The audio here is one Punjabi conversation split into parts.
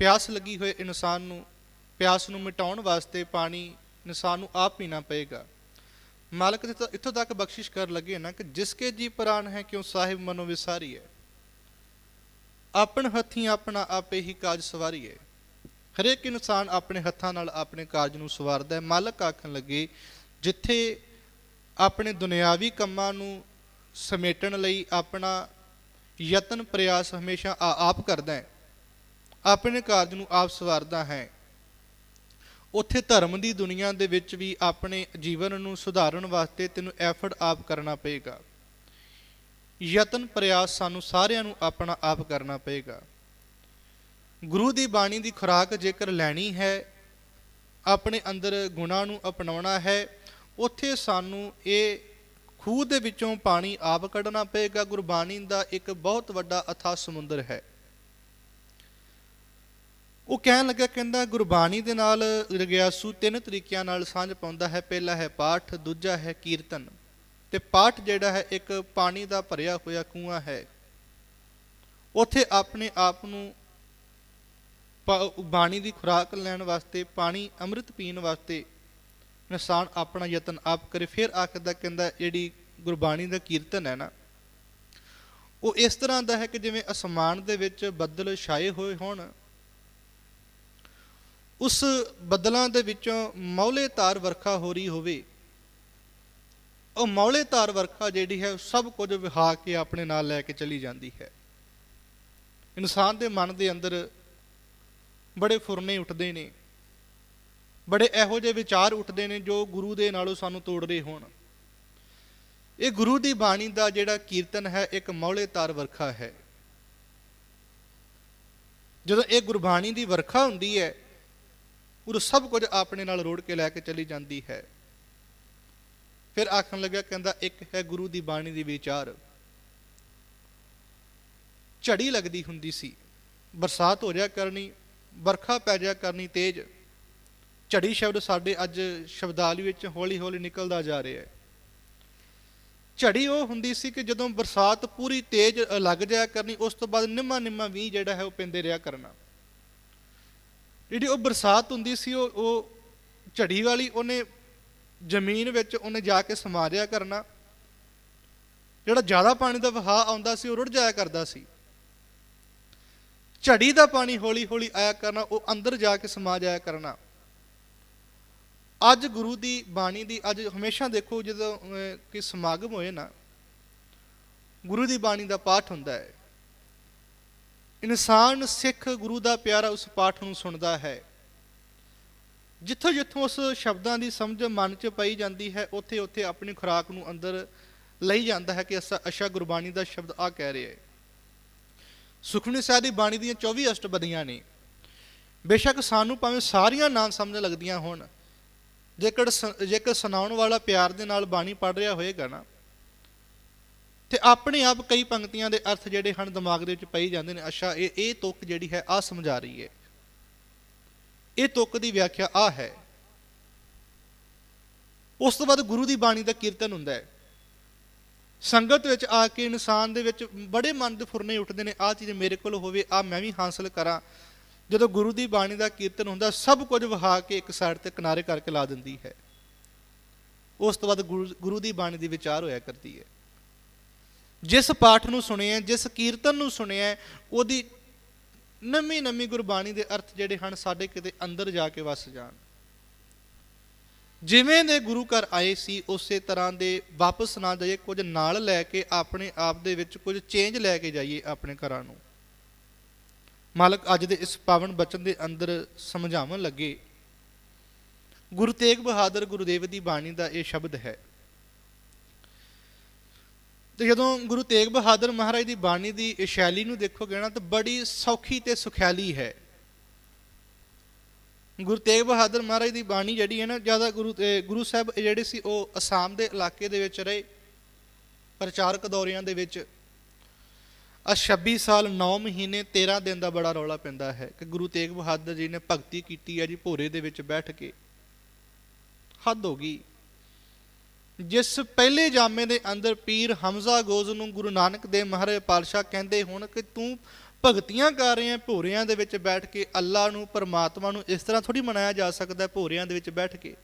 ਪਿਆਸ ਲੱਗੀ ਹੋਏ ਇਨਸਾਨ ਨੂੰ, ਪਿਆਸ ਨੂੰ ਮਿਟਾਉਣ ਵਾਸਤੇ ਪਾਣੀ ਇਨਸਾਨ ਨੂੰ ਆਪ ਪੀਣਾ ਪਏਗਾ। ਮਾਲਕ ਨੇ ਤਾਂ ਇੱਥੋਂ ਤੱਕ ਬਖਸ਼ਿਸ਼ ਕਰ ਲੱਗੇ ਨਾ ਕਿ ਜਿਸ ਕੇ ਜੀ ਪ੍ਰਾਨ ਹੈ, ਕਿਉਂ ਸਾਹਿਬ ਮਨੋ ਵਿਸਾਰੀ ਹੈ ਆਪਣ ਹੱਥੀਂ ਆਪਣਾ ਆਪੇ ਹੀ ਕਾਜ ਸਵਾਰੀਏ ਹਰੇਕ ਇਨਸਾਨ ਆਪਣੇ ਹੱਥਾਂ ਨਾਲ ਆਪਣੇ ਕਾਜ ਨੂੰ ਸਵਾਰਦਾ ਹੈ। ਮਾਲਕ ਆਖਣ ਲੱਗੇ, ਜਿੱਥੇ ਆਪਣੇ ਦੁਨਿਆਵੀ ਕੰਮਾਂ ਨੂੰ ਸਮੇਟਣ ਲਈ ਆਪਣਾ ਯਤਨ, ਪ੍ਰਯਾਸ ਹਮੇਸ਼ਾ ਆ- ਆਪ ਕਰਦਾ ਹੈ ਆਪਣੇ ਕਾਰਜ ਨੂੰ ਆਪ ਸਵਾਰਦਾ ਹੈ। ਉੱਥੇ ਧਰਮ ਦੀ ਦੁਨੀਆ ਦੇ ਵਿੱਚ ਵੀ ਆਪਣੇ ਜੀਵਨ ਨੂੰ ਸੁਧਾਰਨ ਵਾਸਤੇ ਤੈਨੂੰ ਐਫਰਟ ਆਪ ਕਰਨਾ ਪਏਗਾ। ਯਤਨ ਪ੍ਰਯਾਸ ਸਾਨੂੰ ਸਾਰਿਆਂ ਨੂੰ ਆਪਣਾ ਆਪ ਕਰਨਾ ਪਏਗਾ। ਗੁਰੂ ਦੀ ਬਾਣੀ ਦੀ ਖੁਰਾਕ ਜੇਕਰ ਲੈਣੀ ਹੈ, ਆਪਣੇ ਅੰਦਰ ਗੁਣਾਂ ਨੂੰ ਅਪਣਾਉਣਾ ਹੈ, ਉੱਥੇ ਸਾਨੂੰ ਇਹ ਖੂਹ ਦੇ ਵਿੱਚੋਂ ਪਾਣੀ ਆਪ ਕੱਢਣਾ ਪਏਗਾ। ਗੁਰਬਾਣੀ ਦਾ ਇੱਕ ਬਹੁਤ ਵੱਡਾ ਅਥਾ ਸਮੁੰਦਰ ਹੈ। ਉਹ ਕਹਿਣ ਲੱਗਾ, ਕਹਿੰਦਾ, ਗੁਰਬਾਣੀ ਦੇ ਨਾਲ ਰਗਿਆਸੂ ਤਿੰਨ ਤਰੀਕਿਆਂ ਨਾਲ ਸਾਂਝ ਪਾਉਂਦਾ ਹੈ। ਪਹਿਲਾ ਹੈ ਪਾਠ, ਦੂਜਾ ਹੈ ਕੀਰਤਨ। ਤੇ ਪਾਠ ਜਿਹੜਾ ਹੈ, ਇੱਕ ਪਾਣੀ ਦਾ ਭਰਿਆ ਹੋਇਆ ਕੂਆ ਹੈ। ਉੱਥੇ ਆਪਣੇ ਆਪ ਨੂੰ ਪ- ਬਾਣੀ ਦੀ ਖੁਰਾਕ ਲੈਣ ਵਾਸਤੇ, ਪਾਣੀ ਅੰਮ੍ਰਿਤ ਪੀਣ ਵਾਸਤੇ ਇਨਸਾਨ ਆਪਣਾ ਯਤਨ ਆਪ ਕਰੇ। ਫਿਰ ਆਖਦਾ, ਕਹਿੰਦਾ, ਜਿਹੜੀ ਗੁਰਬਾਣੀ ਦਾ ਕੀਰਤਨ ਹੈ ਨਾ, ਉਹ ਇਸ ਤਰ੍ਹਾਂ ਦਾ ਹੈ ਕਿ ਜਿਵੇਂ ਅਸਮਾਨ ਦੇ ਵਿੱਚ ਬੱਦਲ ਛਾਏ ਹੋਏ ਹੋਣ ਉਸ ਬੱਦਲਾਂ ਦੇ ਵਿੱਚੋਂ ਮੌਲੇ ਤਾਰ ਵਰਖਾ ਹੋ ਰਹੀ ਹੋਵੇ। ਉਹ ਮੌਲੇ ਤਾਰ ਵਰਖਾ ਜਿਹੜੀ ਹੈ ਸਭ ਕੁਝ ਵਿਹਾ ਕੇ ਆਪਣੇ ਨਾਲ ਲੈ ਕੇ ਚਲੀ ਜਾਂਦੀ ਹੈ। ਇਨਸਾਨ ਦੇ ਮਨ ਦੇ ਅੰਦਰ ਬੜੇ ਫੁਰਨੇ ਉੱਠਦੇ ਨੇ। ਬੜੇ ਇਹੋ ਜਿਹੇ ਵਿਚਾਰ ਉੱਠਦੇ ਨੇ ਜੋ ਗੁਰੂ ਦੇ ਨਾਲੋਂ ਸਾਨੂੰ ਤੋੜ ਰਹੇ ਹੋਣ। ਇਹ ਗੁਰੂ ਦੀ ਬਾਣੀ ਦਾ ਜਿਹੜਾ ਕੀਰਤਨ ਹੈ, ਇੱਕ ਮੌਲੇ ਤਾਰ ਵਰਖਾ ਹੈ। ਜਦੋਂ ਇਹ ਗੁਰਬਾਣੀ ਦੀ ਵਰਖਾ ਹੁੰਦੀ ਹੈ ਉਹ ਸਭ ਕੁਝ ਆਪਣੇ ਨਾਲ ਰੋੜ ਕੇ ਲੈ ਕੇ ਚਲੀ ਜਾਂਦੀ ਹੈ। ਫਿਰ ਆਖਣ ਲੱਗਾ ਕਹਿੰਦਾ, ਇੱਕ ਹੈ ਗੁਰੂ ਦੀ ਬਾਣੀ ਦੀ ਵਿਚਾਰ। ਝੜੀ ਲੱਗਦੀ ਹੁੰਦੀ ਸੀ। ਬਰਸਾਤ ਹੋ ਜਾ ਕਰਨੀ, ਵਰਖਾ ਪੈ ਜਾ ਕਰਨੀ ਤੇਜ਼। ਝੜੀ ਸ਼ਬਦ ਸਾਡੇ ਅੱਜ ਸ਼ਬਦਾਲੀ ਵਿੱਚ ਹੌਲੀ ਹੌਲੀ ਨਿਕਲਦਾ ਜਾ ਰਿਹਾ ਹੈ। ਝੜੀ ਉਹ ਹੁੰਦੀ ਸੀ ਕਿ ਜਦੋਂ ਬਰਸਾਤ ਪੂਰੀ ਤੇਜ਼ ਲੱਗ ਜਾਇਆ ਕਰਨੀ, ਉਸ ਤੋਂ ਬਾਅਦ ਨਿੰਮਾ ਨਿੰਮਾ ਵੀ ਜਿਹੜਾ ਹੈ ਉਹ ਪੈਂਦੇ ਰਿਹਾ ਕਰਨਾ। ਜਿਹੜੀ ਉਹ ਬਰਸਾਤ ਹੁੰਦੀ ਸੀ, ਉਹ ਉਹ ਝੜੀ ਵਾਲੀ, ਉਹਨੇ ਜ਼ਮੀਨ ਵਿੱਚ ਉਹਨੇ ਜਾ ਕੇ ਸਮਾ ਕਰਨਾ। ਜਿਹੜਾ ਜ਼ਿਆਦਾ ਪਾਣੀ ਦਾ ਵਹਾਅ ਆਉਂਦਾ ਸੀ, ਉਹ ਰੁੜ ਜਾਇਆ ਕਰਦਾ ਸੀ। ਝੜੀ ਦਾ ਪਾਣੀ ਹੌਲੀ ਹੌਲੀ ਆਇਆ ਕਰਨਾ, ਉਹ ਅੰਦਰ ਜਾ ਕੇ ਸਮਾ ਜਾਇਆ ਕਰਨਾ। ਅੱਜ ਗੁਰੂ ਦੀ ਬਾਣੀ ਦੀ, ਅੱਜ ਹਮੇਸ਼ਾ ਦੇਖੋ ਜਦੋਂ ਕਿ ਸਮਾਗਮ ਹੋਏ ਨਾ, ਗੁਰੂ ਦੀ ਬਾਣੀ ਦਾ ਪਾਠ ਹੁੰਦਾ ਹੈ। ਇਨਸਾਨ ਸਿੱਖ ਗੁਰੂ ਦਾ ਪਿਆਰਾ ਉਸ ਪਾਠ ਨੂੰ ਸੁਣਦਾ ਹੈ। ਜਿੱਥੋਂ ਜਿੱਥੋਂ ਉਸ ਸ਼ਬਦਾਂ ਦੀ ਸਮਝ ਮਨ 'ਚ ਪਈ ਜਾਂਦੀ ਹੈ, ਉੱਥੇ ਉੱਥੇ ਆਪਣੀ ਖੁਰਾਕ ਨੂੰ ਅੰਦਰ ਲਈ ਜਾਂਦਾ ਹੈ ਕਿ ਅਸਾ, ਅਸ਼ਾ ਗੁਰਬਾਣੀ ਦਾ ਸ਼ਬਦ ਆ ਕਹਿ ਰਿਹਾ ਹੈ। ਸੁਖਮਨੀ ਸਾਹਿਬ ਦੀ ਬਾਣੀ ਦੀਆਂ 24 ਅਸ਼ਟਪਦੀਆਂ ਨੇ। ਬੇਸ਼ੱਕ ਸਾਨੂੰ ਭਾਵੇਂ ਸਾਰੀਆਂ ਨਾਂ ਸਮਝ ਲੱਗਦੀਆਂ ਹੋਣ, ਜੇਕਰ ਸ- ਜੇਕਰ ਸੁਣਾਉਣ ਵਾਲਾ ਪਿਆਰ ਦੇ ਨਾਲ ਬਾਣੀ ਪੜ ਰਿਹਾ ਹੋਏਗਾ ਨਾ ਤੇ ਆਪਣੇ ਆਪ ਕਈ ਪੰਕਤੀਆਂ ਦੇ ਅਰਥ ਜਿਹੜੇ ਹਨ ਦਿਮਾਗ ਦੇ ਵਿੱਚ ਪਈ ਜਾਂਦੇ ਨੇ। ਅੱਛਾ, ਇਹ ਇਹ ਤੁਕ ਜਿਹੜੀ ਹੈ ਆ ਸਮਝਾ ਰਹੀ ਹੈ। ਇਹ ਤੁਕ ਦੀ ਵਿਆਖਿਆ ਆ ਹੈ। ਉਸ ਤੋਂ ਬਾਅਦ ਗੁਰੂ ਦੀ ਬਾਣੀ ਦਾ ਕੀਰਤਨ ਹੁੰਦਾ ਹੈ। ਸੰਗਤ ਵਿੱਚ ਆ ਕੇ ਇਨਸਾਨ ਦੇ ਵਿੱਚ ਬੜੇ ਮਨ ਦੇ ਫੁਰਨੇ ਉੱਠਦੇ ਨੇ। ਆ ਚੀਜ਼ ਮੇਰੇ ਕੋਲ ਹੋਵੇ ਆ ਮੈਂ ਵੀ ਹਾਸਲ ਕਰਾਂ। ਜਦੋਂ ਗੁਰੂ ਦੀ ਬਾਣੀ ਦਾ ਕੀਰਤਨ ਹੁੰਦਾ, ਸਭ ਕੁਝ ਵਹਾ ਕੇ ਇੱਕ ਸਾਈਡ ਤੇ ਕਿਨਾਰੇ ਕਰਕੇ ਲਾ ਦਿੰਦੀ ਹੈ। ਉਸ ਤੋਂ ਬਾਅਦ ਗੁਰੂ ਗੁਰੂ ਦੀ ਬਾਣੀ ਦੀ ਵਿਚਾਰ ਹੋਇਆ ਕਰਦੀ ਹੈ। ਜਿਸ ਪਾਠ ਨੂੰ ਸੁਣਿਆ, ਜਿਸ ਕੀਰਤਨ ਨੂੰ ਸੁਣਿਆ, ਉਹਦੀ ਨਵੀਂ ਨਵੀਂ ਗੁਰਬਾਣੀ ਦੇ ਅਰਥ ਜਿਹੜੇ ਹਨ, ਸਾਡੇ ਕਿਤੇ ਅੰਦਰ ਜਾ ਕੇ ਵਸ ਜਾਣ। ਜਿਵੇਂ ਦੇ ਗੁਰੂ ਘਰ ਆਏ ਸੀ, ਉਸੇ ਤਰ੍ਹਾਂ ਦੇ ਵਾਪਸ ਨਾ ਜਾਈਏ, ਕੁਝ ਨਾਲ ਲੈ ਕੇ ਆਪਣੇ ਆਪ ਦੇ ਵਿੱਚ ਕੁਝ ਚੇਂਜ ਲੈ ਕੇ ਜਾਈਏ ਆਪਣੇ ਘਰਾਂ ਨੂੰ। ਮਾਲਕ ਅੱਜ ਦੇ ਇਸ ਪਾਵਨ ਬਚਨ ਦੇ ਅੰਦਰ ਸਮਝਾਉਣ ਲੱਗੇ, ਗੁਰੂ ਤੇਗ ਬਹਾਦਰ ਗੁਰਦੇਵ ਦੀ ਬਾਣੀ ਦਾ ਇਹ ਸ਼ਬਦ ਹੈ। ਤੇ ਜਦੋਂ ਗੁਰੂ ਤੇਗ ਬਹਾਦਰ ਮਹਾਰਾਜ ਦੀ ਬਾਣੀ ਦੀ ਸ਼ੈਲੀ ਨੂੰ ਦੇਖੋਗੇ ਨਾ, ਤਾਂ ਬੜੀ ਸੌਖੀ ਤੇ ਸੁਖਿਆਲੀ ਹੈ। ਗੁਰੂ ਤੇਗ ਬਹਾਦਰ ਮਹਾਰਾਜ ਦੀ ਬਾਣੀ ਜਿਹੜੀ ਹੈ ਨਾ, ਜ਼ਿਆਦਾ ਗੁਰੂ ਗੁਰੂ ਸਾਹਿਬ ਜਿਹੜੇ ਸੀ, ਉਹ ਅਸਾਮ ਦੇ ਇਲਾਕੇ ਦੇ ਵਿੱਚ ਰਹੇ ਪ੍ਰਚਾਰਕ ਦੌਰਿਆਂ ਦੇ ਵਿੱਚ। ਆ 26 ਸਾਲ 9 ਮਹੀਨੇ 13 ਦਿਨ ਦਾ ਬੜਾ ਰੌਲਾ ਪੈਂਦਾ ਹੈ ਕਿ ਗੁਰੂ ਤੇਗ ਬਹਾਦਰ ਜੀ ਨੇ ਭਗਤੀ ਕੀਤੀ ਹੈ ਜੀ, ਭੋਰੇ ਦੇ ਵਿੱਚ ਬੈਠ ਕੇ। ਹੱਦ ਹੋ ਗਈ। ਜਿਸ ਪਹਿਲੇ ਜਾਮੇ ਦੇ ਅੰਦਰ ਪੀਰ ਹਮਜ਼ਾ ਗੋਜ਼ ਨੂੰ ਗੁਰੂ ਨਾਨਕ ਦੇਵ ਮਹਾਰਾਜ ਪਾਤਸ਼ਾਹ ਕਹਿੰਦੇ ਹੁਣ ਕਿ ਤੂੰ ਭਗਤੀਆਂ ਕਰ ਰਹੇ ਆ ਭੋਰਿਆਂ ਦੇ ਵਿੱਚ ਬੈਠ ਕੇ ਅੱਲਾ ਨੂੰ, ਪਰਮਾਤਮਾ ਨੂੰ ਇਸ ਤਰ੍ਹਾਂ ਥੋੜੀ ਮਨਾਇਆ ਜਾ ਸਕਦਾ ਹੈ, ਭੋਰਿਆਂ ਦੇ ਵਿੱਚ ਬੈਠ ਕੇ।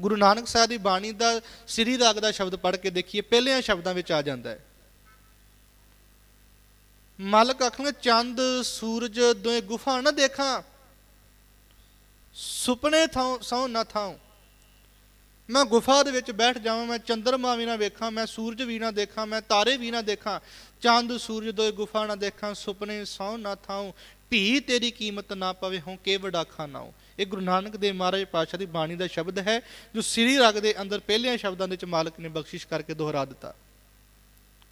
ਗੁਰੂ ਨਾਨਕ ਸਾਹਿਬ ਦੀ ਬਾਣੀ ਦਾ ਸ੍ਰੀ ਰਾਗ ਦਾ ਸ਼ਬਦ ਪੜ੍ਹ ਕੇ ਦੇਖੀਏ, ਪਹਿਲਿਆਂ ਸ਼ਬਦਾਂ ਵਿੱਚ ਆ ਜਾਂਦਾ ਹੈ। ਮਾਲਕ ਆਖਣਗੇ, ਚੰਦ, ਸੂਰਜ ਦੋਏ ਗੁਫਾ ਨਾ ਦੇਖਾਂ, ਸੁਪਨੇ ਥਾਂ ਸੌ ਨਾ ਥਾਂ ਮੈਂ ਗੁਫਾ ਦੇ ਵਿੱਚ ਬੈਠ ਜਾਵਾਂ, ਮੈਂ ਚੰਦਰਮਾ ਵੀ ਨਾ ਵੇਖਾਂ, ਮੈਂ ਸੂਰਜ ਵੀ ਨਾ ਦੇਖਾਂ, ਮੈਂ ਤਾਰੇ ਵੀ ਨਾ ਦੇਖਾਂ, ਚੰਦ ਸੂਰਜ ਦੋਏ ਗੁਫਾ ਨਾ ਦੇਖਾਂ, ਸੁਪਨੇ ਸੌ ਨਾ ਥਾਉ ਭੀ ਤੇਰੀ ਕੀਮਤ ਨਾ ਪਵੇ ਹੋਂ ਕੇ ਵਡਾਖਾ ਖਾਨਾਉ ਇਹ ਗੁਰੂ ਨਾਨਕ ਦੇਵ ਮਹਾਰਾਜ ਪਾਤਸ਼ਾਹ ਦੀ ਬਾਣੀ ਦਾ ਸ਼ਬਦ ਹੈ, ਜੋ ਸ੍ਰੀ ਰਗ ਦੇ ਅੰਦਰ ਪਹਿਲਿਆਂ ਸ਼ਬਦਾਂ ਦੇ ਵਿੱਚ ਮਾਲਕ ਨੇ ਬਖਸ਼ਿਸ਼ ਕਰਕੇ ਦੁਹਰਾ ਦਿੱਤਾ।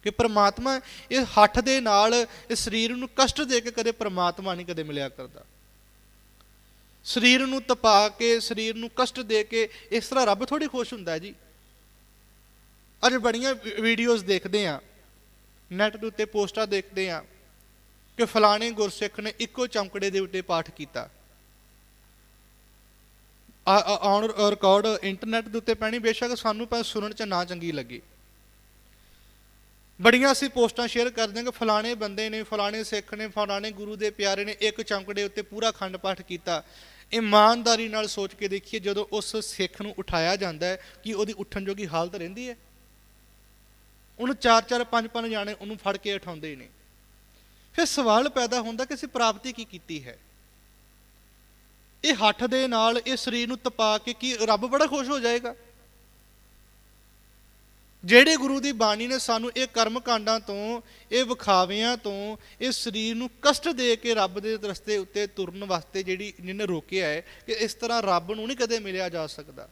ਕਿ ਪ੍ਰਮਾਤਮਾ ਇਹ ਹੱਠ ਦੇ ਨਾਲ, ਇਸ ਸਰੀਰ ਨੂੰ ਕਸ਼ਟ ਦੇ ਕੇ ਕਦੇ ਪ੍ਰਮਾਤਮਾ ਨਹੀਂ ਕਦੇ ਮਿਲਿਆ ਕਰਦਾ। ਸਰੀਰ ਨੂੰ ਤਪਾ ਕੇ, ਸਰੀਰ ਨੂੰ ਕਸ਼ਟ ਦੇ ਕੇ, ਇਸ ਤਰ੍ਹਾਂ ਰੱਬ ਥੋੜੀ ਖੁਸ਼ ਹੁੰਦਾ ਜੀ। ਅੱਜ ਬੜੀਆਂ ਵੀਡੀਓਜ਼ ਦੇਖਦੇ ਆ ਨੈਟ ਦੇ ਉੱਤੇ ਪੋਸਟਾਂ ਦੇਖਦੇ ਆ ਕਿ ਫਲਾਣੇ ਗੁਰਸਿੱਖ ਨੇ ਇੱਕੋ ਚਮਕੜੇ ਦੇ ਉੱਤੇ ਪਾਠ ਕੀਤਾ। ਔਨ ਰਿਕਾਰਡ ਇੰਟਰਨੈਟ ਦੇ ਉੱਤੇ ਪੈਣੀ, ਬੇਸ਼ੱਕ ਸਾਨੂੰ ਪਰ ਸੁਣਨ ਚ ਨਾ ਚੰਗੀ ਲੱਗੇ। ਬੜੀਆਂ ਅਸੀਂ ਪੋਸਟਾਂ ਸ਼ੇਅਰ ਕਰਦੇ ਹਾਂ ਕਿ ਫਲਾਣੇ ਬੰਦੇ ਨੇ, ਫਲਾਣੇ ਸਿੱਖ ਨੇ, ਫਲਾਣੇ ਗੁਰੂ ਦੇ ਪਿਆਰੇ ਨੇ ਇੱਕ ਚਮਕੜੇ ਉੱਤੇ ਪੂਰਾ ਖੰਡ ਪਾਠ ਕੀਤਾ। ਇਮਾਨਦਾਰੀ ਨਾਲ ਸੋਚ ਕੇ ਦੇਖੀਏ, ਜਦੋਂ ਉਸ ਸਿੱਖ ਨੂੰ ਉਠਾਇਆ ਜਾਂਦਾ ਹੈ ਕਿ ਉਹਦੀ ਉੱਠਣ ਜੋਗੀ ਹਾਲਤ ਰਹਿੰਦੀ ਹੈ। ਉਹਨੂੰ ਚਾਰ ਚਾਰ, ਪੰਜ ਪੰਜ ਜਾਣੇ ਉਹਨੂੰ ਫੜ ਕੇ ਉਠਾਉਂਦੇ ਨੇ। ਫਿਰ ਸਵਾਲ ਪੈਦਾ ਹੁੰਦਾ ਕਿ ਅਸੀਂ ਪ੍ਰਾਪਤੀ ਕੀ ਕੀਤੀ ਹੈ? ਇਹ ਹੱਠ ਦੇ ਨਾਲ ਇਹ ਸਰੀਰ ਨੂੰ ਤਪਾ ਕੇ ਕੀ ਰੱਬ ਬੜਾ ਖੁਸ਼ ਹੋ ਜਾਏਗਾ? ਜਿਹੜੇ ਗੁਰੂ ਦੀ ਬਾਣੀ ਨੇ ਸਾਨੂੰ ਇਹ ਕਰਮ ਕਾਂਡਾਂ ਤੋਂ, ਇਹ ਵਿਖਾਵਿਆਂ ਤੋਂ, ਇਹ ਸਰੀਰ ਨੂੰ ਕਸ਼ਟ ਦੇ ਕੇ ਰੱਬ ਦੇ ਰਸਤੇ ਉੱਤੇ ਤੁਰਨ ਵਾਸਤੇ ਜਿਹੜੀ ਜਿਹਨੇ ਰੋਕਿਆ ਹੈ ਕਿ ਇਸ ਤਰ੍ਹਾਂ ਰੱਬ ਨੂੰ ਨਹੀਂ ਕਦੇ ਮਿਲਿਆ ਜਾ ਸਕਦਾ।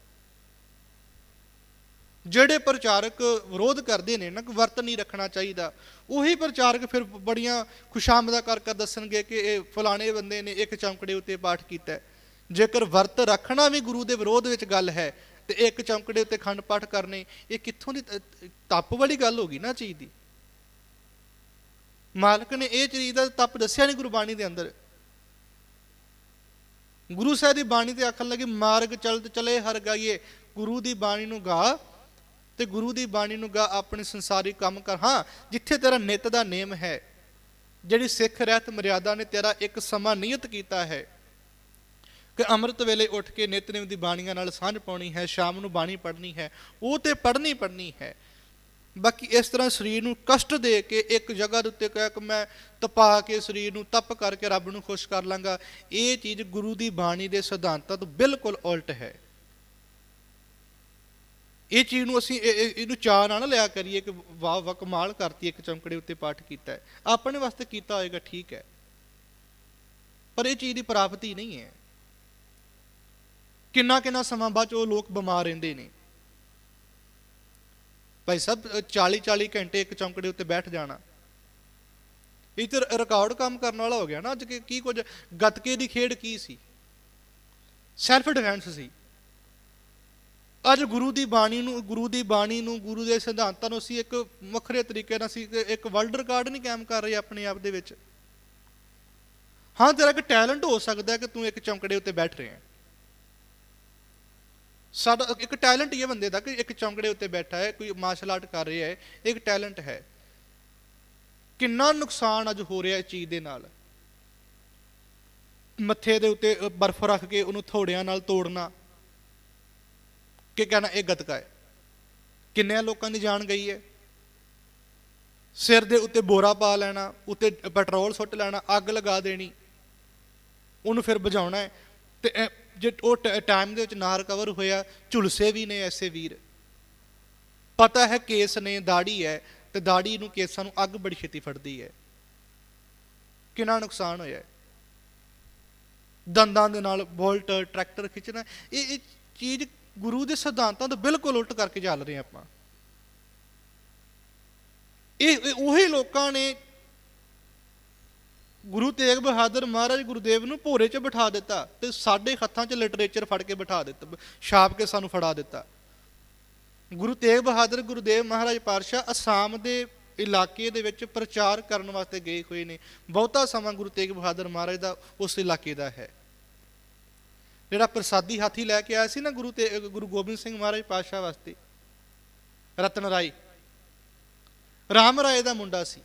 ਜਿਹੜੇ ਪ੍ਰਚਾਰਕ ਵਿਰੋਧ ਕਰਦੇ ਨੇ ਨਾ ਕਿ ਵਰਤ ਨਹੀਂ ਰੱਖਣਾ ਚਾਹੀਦਾ, ਉਹੀ ਪ੍ਰਚਾਰਕ ਫਿਰ ਬੜੀਆਂ ਖੁਸ਼ਾਮਦਾ ਕਰ ਕਰ ਦੱਸਣਗੇ ਕਿ ਇਹ ਫਲਾਣੇ ਬੰਦੇ ਨੇ ਇੱਕ ਚਮਕੜੇ ਉੱਤੇ ਪਾਠ ਕੀਤਾ ਜੇਕਰ ਵਰਤ ਰੱਖਣਾ ਵੀ ਗੁਰੂ ਦੇ ਵਿਰੋਧ ਵਿੱਚ ਗੱਲ ਹੈ ਤੇ ਇੱਕ ਚੌਂਕੜੇ ਉੱਤੇ ਖੰਡ ਪਾਠ ਕਰਨੇ, ਇਹ ਕਿੱਥੋਂ ਦੀ ਤਪ ਵਾਲੀ ਗੱਲ ਹੋ ਗਈ ਨਾ ਚੀਜ਼ ਦੀ? ਮਾਲਕ ਨੇ ਇਹ ਚੀਜ਼ ਦਾ ਤਪ ਦੱਸਿਆ ਨਹੀਂ ਗੁਰਬਾਣੀ ਦੇ ਅੰਦਰ। ਗੁਰੂ ਸਾਹਿਬ ਦੀ ਬਾਣੀ ਤੇ ਆਖਣ ਲੱਗੇ, ਮਾਰਗ ਚਲਤ ਚਲੇ ਹਰ ਗਾਈਏ, ਗੁਰੂ ਦੀ ਬਾਣੀ ਨੂੰ ਗਾ ਤੇ ਗੁਰੂ ਦੀ ਬਾਣੀ ਨੂੰ ਗਾ ਆਪਣੇ ਸੰਸਾਰੀ ਕੰਮ ਕਰ। ਹਾਂ, ਜਿੱਥੇ ਤੇਰਾ ਨਿਤ ਦਾ ਨੇਮ ਹੈ, ਜਿਹੜੀ ਸਿੱਖ ਰਹਿਤ ਮਰਿਆਦਾ ਨੇ ਤੇਰਾ ਇੱਕ ਸਮਾਂ ਨਿਯਤ ਕੀਤਾ ਹੈ ਕਿ ਅੰਮ੍ਰਿਤ ਵੇਲੇ ਉੱਠ ਕੇ ਨਿਤਨੇਮ ਦੀ ਬਾਣੀਆਂ ਨਾਲ ਸਾਂਝ ਪਾਉਣੀ ਹੈ, ਸ਼ਾਮ ਨੂੰ ਬਾਣੀ ਪੜ੍ਹਨੀ ਹੈ, ਉਹ ਤੇ ਪੜ੍ਹਨੀ ਪੜ੍ਹਨੀ ਹੈ। ਬਾਕੀ ਇਸ ਤਰ੍ਹਾਂ ਸਰੀਰ ਨੂੰ ਕਸ਼ਟ ਦੇ ਕੇ ਇੱਕ ਜਗ੍ਹਾ ਦੇ ਉੱਤੇ ਕਹਿ ਕਿ ਮੈਂ ਤਪਾ ਕੇ ਸਰੀਰ ਨੂੰ ਤਪ ਕਰਕੇ ਰੱਬ ਨੂੰ ਖੁਸ਼ ਕਰ ਲਾਂਗਾ, ਇਹ ਚੀਜ਼ ਗੁਰੂ ਦੀ ਬਾਣੀ ਦੇ ਸਿਧਾਂਤਾਂ ਤੋਂ ਬਿਲਕੁਲ ਉਲਟ ਹੈ। ਇਹ ਚੀਜ਼ ਨੂੰ ਅਸੀਂ ਇਹਨੂੰ ਚਾਹ ਨਾਲ ਲਿਆ ਕਰੀਏ ਕਿ ਵਾਹ ਵਾਹ ਕਮਾਲ ਕਰਤੀ, ਇੱਕ ਚਮਕੜੇ ਉੱਤੇ ਪਾਠ ਕੀਤਾ ਹੈ। ਆਪਣੇ ਵਾਸਤੇ ਕੀਤਾ ਹੋਏਗਾ, ਠੀਕ ਹੈ। ਪਰ ਇਹ ਚੀਜ਼ ਦੀ ਪ੍ਰਾਪਤੀ ਨਹੀਂ ਹੈ। ਕਿੰਨਾ ਕਿੰਨਾ ਸਮਾਂ ਬਾਅਦ ਉਹ ਲੋਕ ਬਿਮਾਰ ਰਹਿੰਦੇ ਨੇ। ਭਾਈ ਸਭ 40 40 ਘੰਟੇ ਇੱਕ ਚੌਂਕੜੇ ਉੱਤੇ ਬੈਠ ਜਾਣਾ। ਇਹ ਤੇ ਰਿਕਾਰਡ ਕੰਮ ਕਰਨ ਵਾਲਾ ਹੋ ਗਿਆ ਨਾ, ਅੱਜ ਕੀ ਕੁਝ, ਗਤਕੇ ਦੀ ਖੇਡ ਕੀ ਸੀ? ਸੈਲਫ ਡਿਫੈਂਸ ਸੀ। ਅੱਜ ਗੁਰੂ ਦੀ ਬਾਣੀ ਨੂੰ, ਗੁਰੂ ਦੀ ਬਾਣੀ ਨੂੰ, ਗੁਰੂ ਦੇ ਸਿਧਾਂਤਾਂ ਨੂੰ ਅਸੀਂ ਇੱਕ ਵੱਖਰੇ ਤਰੀਕੇ ਨਾਲ ਅਸੀਂ ਇੱਕ ਵਰਲਡ ਰਿਕਾਰਡ ਨਹੀਂ ਕਾਇਮ ਕਰ ਰਹੇ ਆਪਣੇ ਆਪ ਦੇ ਵਿੱਚ। ਹਾਂ, ਤੇਰਾ ਇੱਕ ਟੈਲੈਂਟ ਹੋ ਸਕਦਾ ਕਿ ਤੂੰ ਇੱਕ ਚੌਂਕੜੇ ਉੱਤੇ ਬੈਠ ਰਿਹਾ ਹੈ। ਸਾਡਾ ਇੱਕ ਟੈਲੈਂਟ ਹੀ ਹੈ ਬੰਦੇ ਦਾ ਕਿ ਇੱਕ ਚੌਂਕੜੇ ਉੱਤੇ ਬੈਠਾ ਹੈ, ਕੋਈ ਮਾਰਸ਼ਲ ਆਰਟ ਕਰ ਰਿਹਾ ਹੈ ਇੱਕ ਟੈਲੈਂਟ ਹੈ। ਕਿੰਨਾ ਨੁਕਸਾਨ ਅੱਜ ਹੋ ਰਿਹਾ ਇਸ ਚੀਜ਼ ਦੇ ਨਾਲ? ਮੱਥੇ ਦੇ ਉੱਤੇ ਬਰਫ਼ ਰੱਖ ਕੇ ਉਹਨੂੰ ਥੋੜਿਆਂ ਨਾਲ ਤੋੜਨਾ, ਕਿ ਕਹਿਣਾ ਇਹ ਗਤਕਾ ਹੈ। ਕਿੰਨੇ ਲੋਕਾਂ ਦੀ ਜਾਨ ਗਈ ਹੈ? ਸਿਰ ਦੇ ਉੱਤੇ ਬੋਰਾ ਪਾ ਲੈਣਾ, ਉੱਤੇ ਪੈਟਰੋਲ ਸੁੱਟ ਲੈਣਾ, ਅੱਗ ਲਗਾ ਦੇਣੀ, ਉਹਨੂੰ ਫਿਰ ਬੁਝਾਉਣਾ ਹੈ। ਤੇ ਜੇ ਉਹ ਟਾਈਮ ਦੇ ਵਿੱਚ ਨਾ ਰਿਕਵਰ ਹੋਇਆ, ਝੁਲਸੇ ਵੀ ਨੇ ਐਸੇ ਵੀਰ। ਪਤਾ ਹੈ ਕੇਸ ਨੇ ਦਾੜੀ ਹੈ, ਤੇ ਦਾੜੀ ਨੂੰ ਕੇਸਾਂ ਨੂੰ ਅੱਗ ਬੜੀ ਛੇਤੀ ਫੜਦੀ ਹੈ। ਕਿੰਨਾ ਨੁਕਸਾਨ ਹੋਇਆ ਦੰਦਾਂ ਦੇ ਨਾਲ ਬੋਲਟ, ਟਰੈਕਟਰ ਖਿੱਚਣਾ, ਇਹ ਇਹ ਚੀਜ਼ ਗੁਰੂ ਦੇ ਸਿਧਾਂਤਾਂ ਤੋਂ ਬਿਲਕੁਲ ਉਲਟ ਕਰਕੇ ਚੱਲ ਰਹੇ ਆਪਾਂ। ਇਹ ਉਹੀ ਲੋਕਾਂ ਨੇ ਗੁਰੂ ਤੇਗ ਬਹਾਦਰ ਮਹਾਰਾਜ ਗੁਰਦੇਵ ਨੂੰ ਭੋਰੇ 'ਚ ਬਿਠਾ ਦਿੱਤਾ ਤੇ ਸਾਡੇ ਹੱਥਾਂ 'ਚ ਲਿਟਰੇਚਰ ਫੜ ਕੇ ਬਿਠਾ ਦਿੱਤਾ, ਛਾਪ ਕੇ ਸਾਨੂੰ ਫੜਾ ਦਿੱਤਾ। ਗੁਰੂ ਤੇਗ ਬਹਾਦਰ ਗੁਰਦੇਵ ਮਹਾਰਾਜ ਪਾਤਸ਼ਾਹ ਅਸਾਮ ਦੇ ਇਲਾਕੇ ਦੇ ਵਿੱਚ ਪ੍ਰਚਾਰ ਕਰਨ ਵਾਸਤੇ ਗਏ ਹੋਏ ਨੇ। ਬਹੁਤਾ ਸਮਾਂ ਗੁਰੂ ਤੇਗ ਬਹਾਦਰ ਮਹਾਰਾਜ ਦਾ ਉਸ ਇਲਾਕੇ ਦਾ ਹੈ। ਜਿਹੜਾ ਪ੍ਰਸਾਦੀ ਹਾਥੀ ਲੈ ਕੇ ਆਇਆ ਸੀ ਨਾ ਗੁਰੂ ਤੇ, ਗੁਰੂ ਗੋਬਿੰਦ ਸਿੰਘ ਮਹਾਰਾਜ ਪਾਤਸ਼ਾਹ ਵਾਸਤੇ, ਰਤਨ ਰਾਏ। ਰਾਮ ਰਾਏ ਦਾ ਮੁੰਡਾ ਸੀ।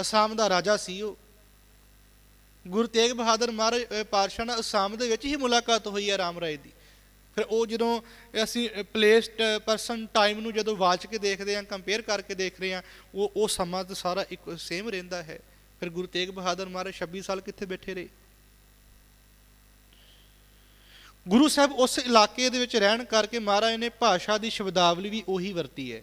ਅਸਾਮ ਦਾ ਰਾਜਾ ਸੀ ਉਹ। ਗੁਰੂ ਤੇਗ ਬਹਾਦਰ ਮਹਾਰਾਜ ਅ, ਪਾਤਸ਼ਾਹ ਨਾਲ ਅਸਾਮ ਦੇ ਵਿੱਚ ਹੀ ਮੁਲਾਕਾਤ ਹੋਈ ਹੈ ਰਾਮ ਰਾਏ ਦੀ। ਫਿਰ ਉਹ ਜਦੋਂ ਅਸੀਂ ਪਲੇਸਡ ਪਰਸਨ ਟਾਈਮ ਨੂੰ ਜਦੋਂ ਵਾਚ ਕੇ ਦੇਖਦੇ ਹਾਂ ਕੰਪੇਅਰ ਕਰਕੇ ਦੇਖ ਰਹੇ ਹਾਂ ਉਹ ਉਹ ਸਮਾਂ ਤਾਂ ਸਾਰਾ ਇੱਕ ਸੇਮ ਰਹਿੰਦਾ ਹੈ। ਫਿਰ ਗੁਰੂ ਤੇਗ ਬਹਾਦਰ ਮਹਾਰਾਜ 26 ਸਾਲ ਕਿੱਥੇ ਬੈਠੇ ਰਹੇ? ਗੁਰੂ ਸਾਹਿਬ ਉਸ ਇਲਾਕੇ ਦੇ ਵਿੱਚ ਰਹਿਣ ਕਰਕੇ ਮਹਾਰਾਜ ਨੇ ਭਾਸ਼ਾ ਦੀ ਸ਼ਬਦਾਵਲੀ ਵੀ ਉਹੀ ਵਰਤੀ ਹੈ।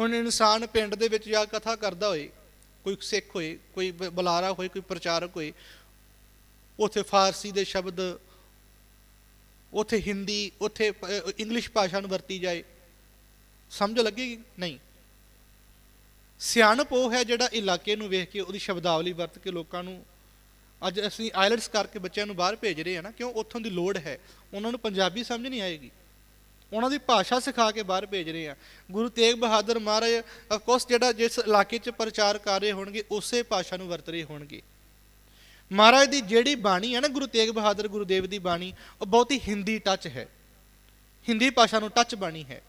ਹੁਣ ਇਨਸਾਨ ਪਿੰਡ ਦੇ ਵਿੱਚ ਜਾ ਕਥਾ ਕਰਦਾ ਹੋਏ ਕੋਈ ਸਿੱਖ ਹੋਏ, ਕੋਈ ਬ- ਬੁਲਾਰਾ ਹੋਏ, ਕੋਈ ਪ੍ਰਚਾਰਕ ਹੋਏ, ਉਥੇ ਫਾਰਸੀ ਦੇ ਸ਼ਬਦ, ਉਥੇ ਹਿੰਦੀ, ਉਥੇ ਇੰਗਲਿਸ਼ ਭਾਸ਼ਾ ਨੂੰ ਵਰਤੀ ਜਾਏ। ਸਮਝ ਲੱਗੇਗੀ ਨਹੀਂ? ਸਿਆਣਪ ਉਹ ਹੈ ਜਿਹੜਾ ਇਲਾਕੇ ਨੂੰ ਵੇਖ ਕੇ ਉਹਦੀ ਸ਼ਬਦਾਵਲੀ ਵਰਤ ਕੇ ਲੋਕਾਂ ਨੂੰ, ਅੱਜ ਅਸੀਂ ਆਇਲਟਸ ਕਰਕੇ ਬੱਚਿਆਂ ਨੂੰ ਬਾਹਰ ਭੇਜ ਰਹੇ ਹਾਂ ਨਾ, ਕਿਉਂ? ਉੱਥੋਂ ਦੀ ਲੋੜ ਹੈ। ਉਹਨਾਂ ਨੂੰ ਪੰਜਾਬੀ ਸਮਝ ਨਹੀਂ ਆਏਗੀ। ਉਹਨਾਂ ਦੀ ਭਾਸ਼ਾ ਸਿਖਾ ਕੇ ਬਾਹਰ ਭੇਜ ਰਹੇ ਆ। ਗੁਰੂ ਤੇਗ ਬਹਾਦਰ ਮਹਾਰਾਜ ਅਫਕੋਰਸ ਜਿਹੜਾ ਜਿਸ ਇਲਾਕੇ 'ਚ ਪ੍ਰਚਾਰ ਕਰ ਰਹੇ ਹੋਣਗੇ, ਉਸੇ ਭਾਸ਼ਾ ਨੂੰ ਵਰਤ ਰਹੇ ਹੋਣਗੇ। ਮਹਾਰਾਜ ਦੀ ਜਿਹੜੀ ਬਾਣੀ ਹੈ ਨਾ, ਗੁਰੂ ਤੇਗ ਬਹਾਦਰ, ਗੁਰੂਦੇਵ ਦੀ ਬਾਣੀ, ਉਹ ਬਹੁਤੀ ਹਿੰਦੀ ਟੱਚ ਹੈ। ਹਿੰਦੀ ਭਾਸ਼ਾ ਨੂੰ ਟੱਚ ਬਾਣੀ ਹੈ।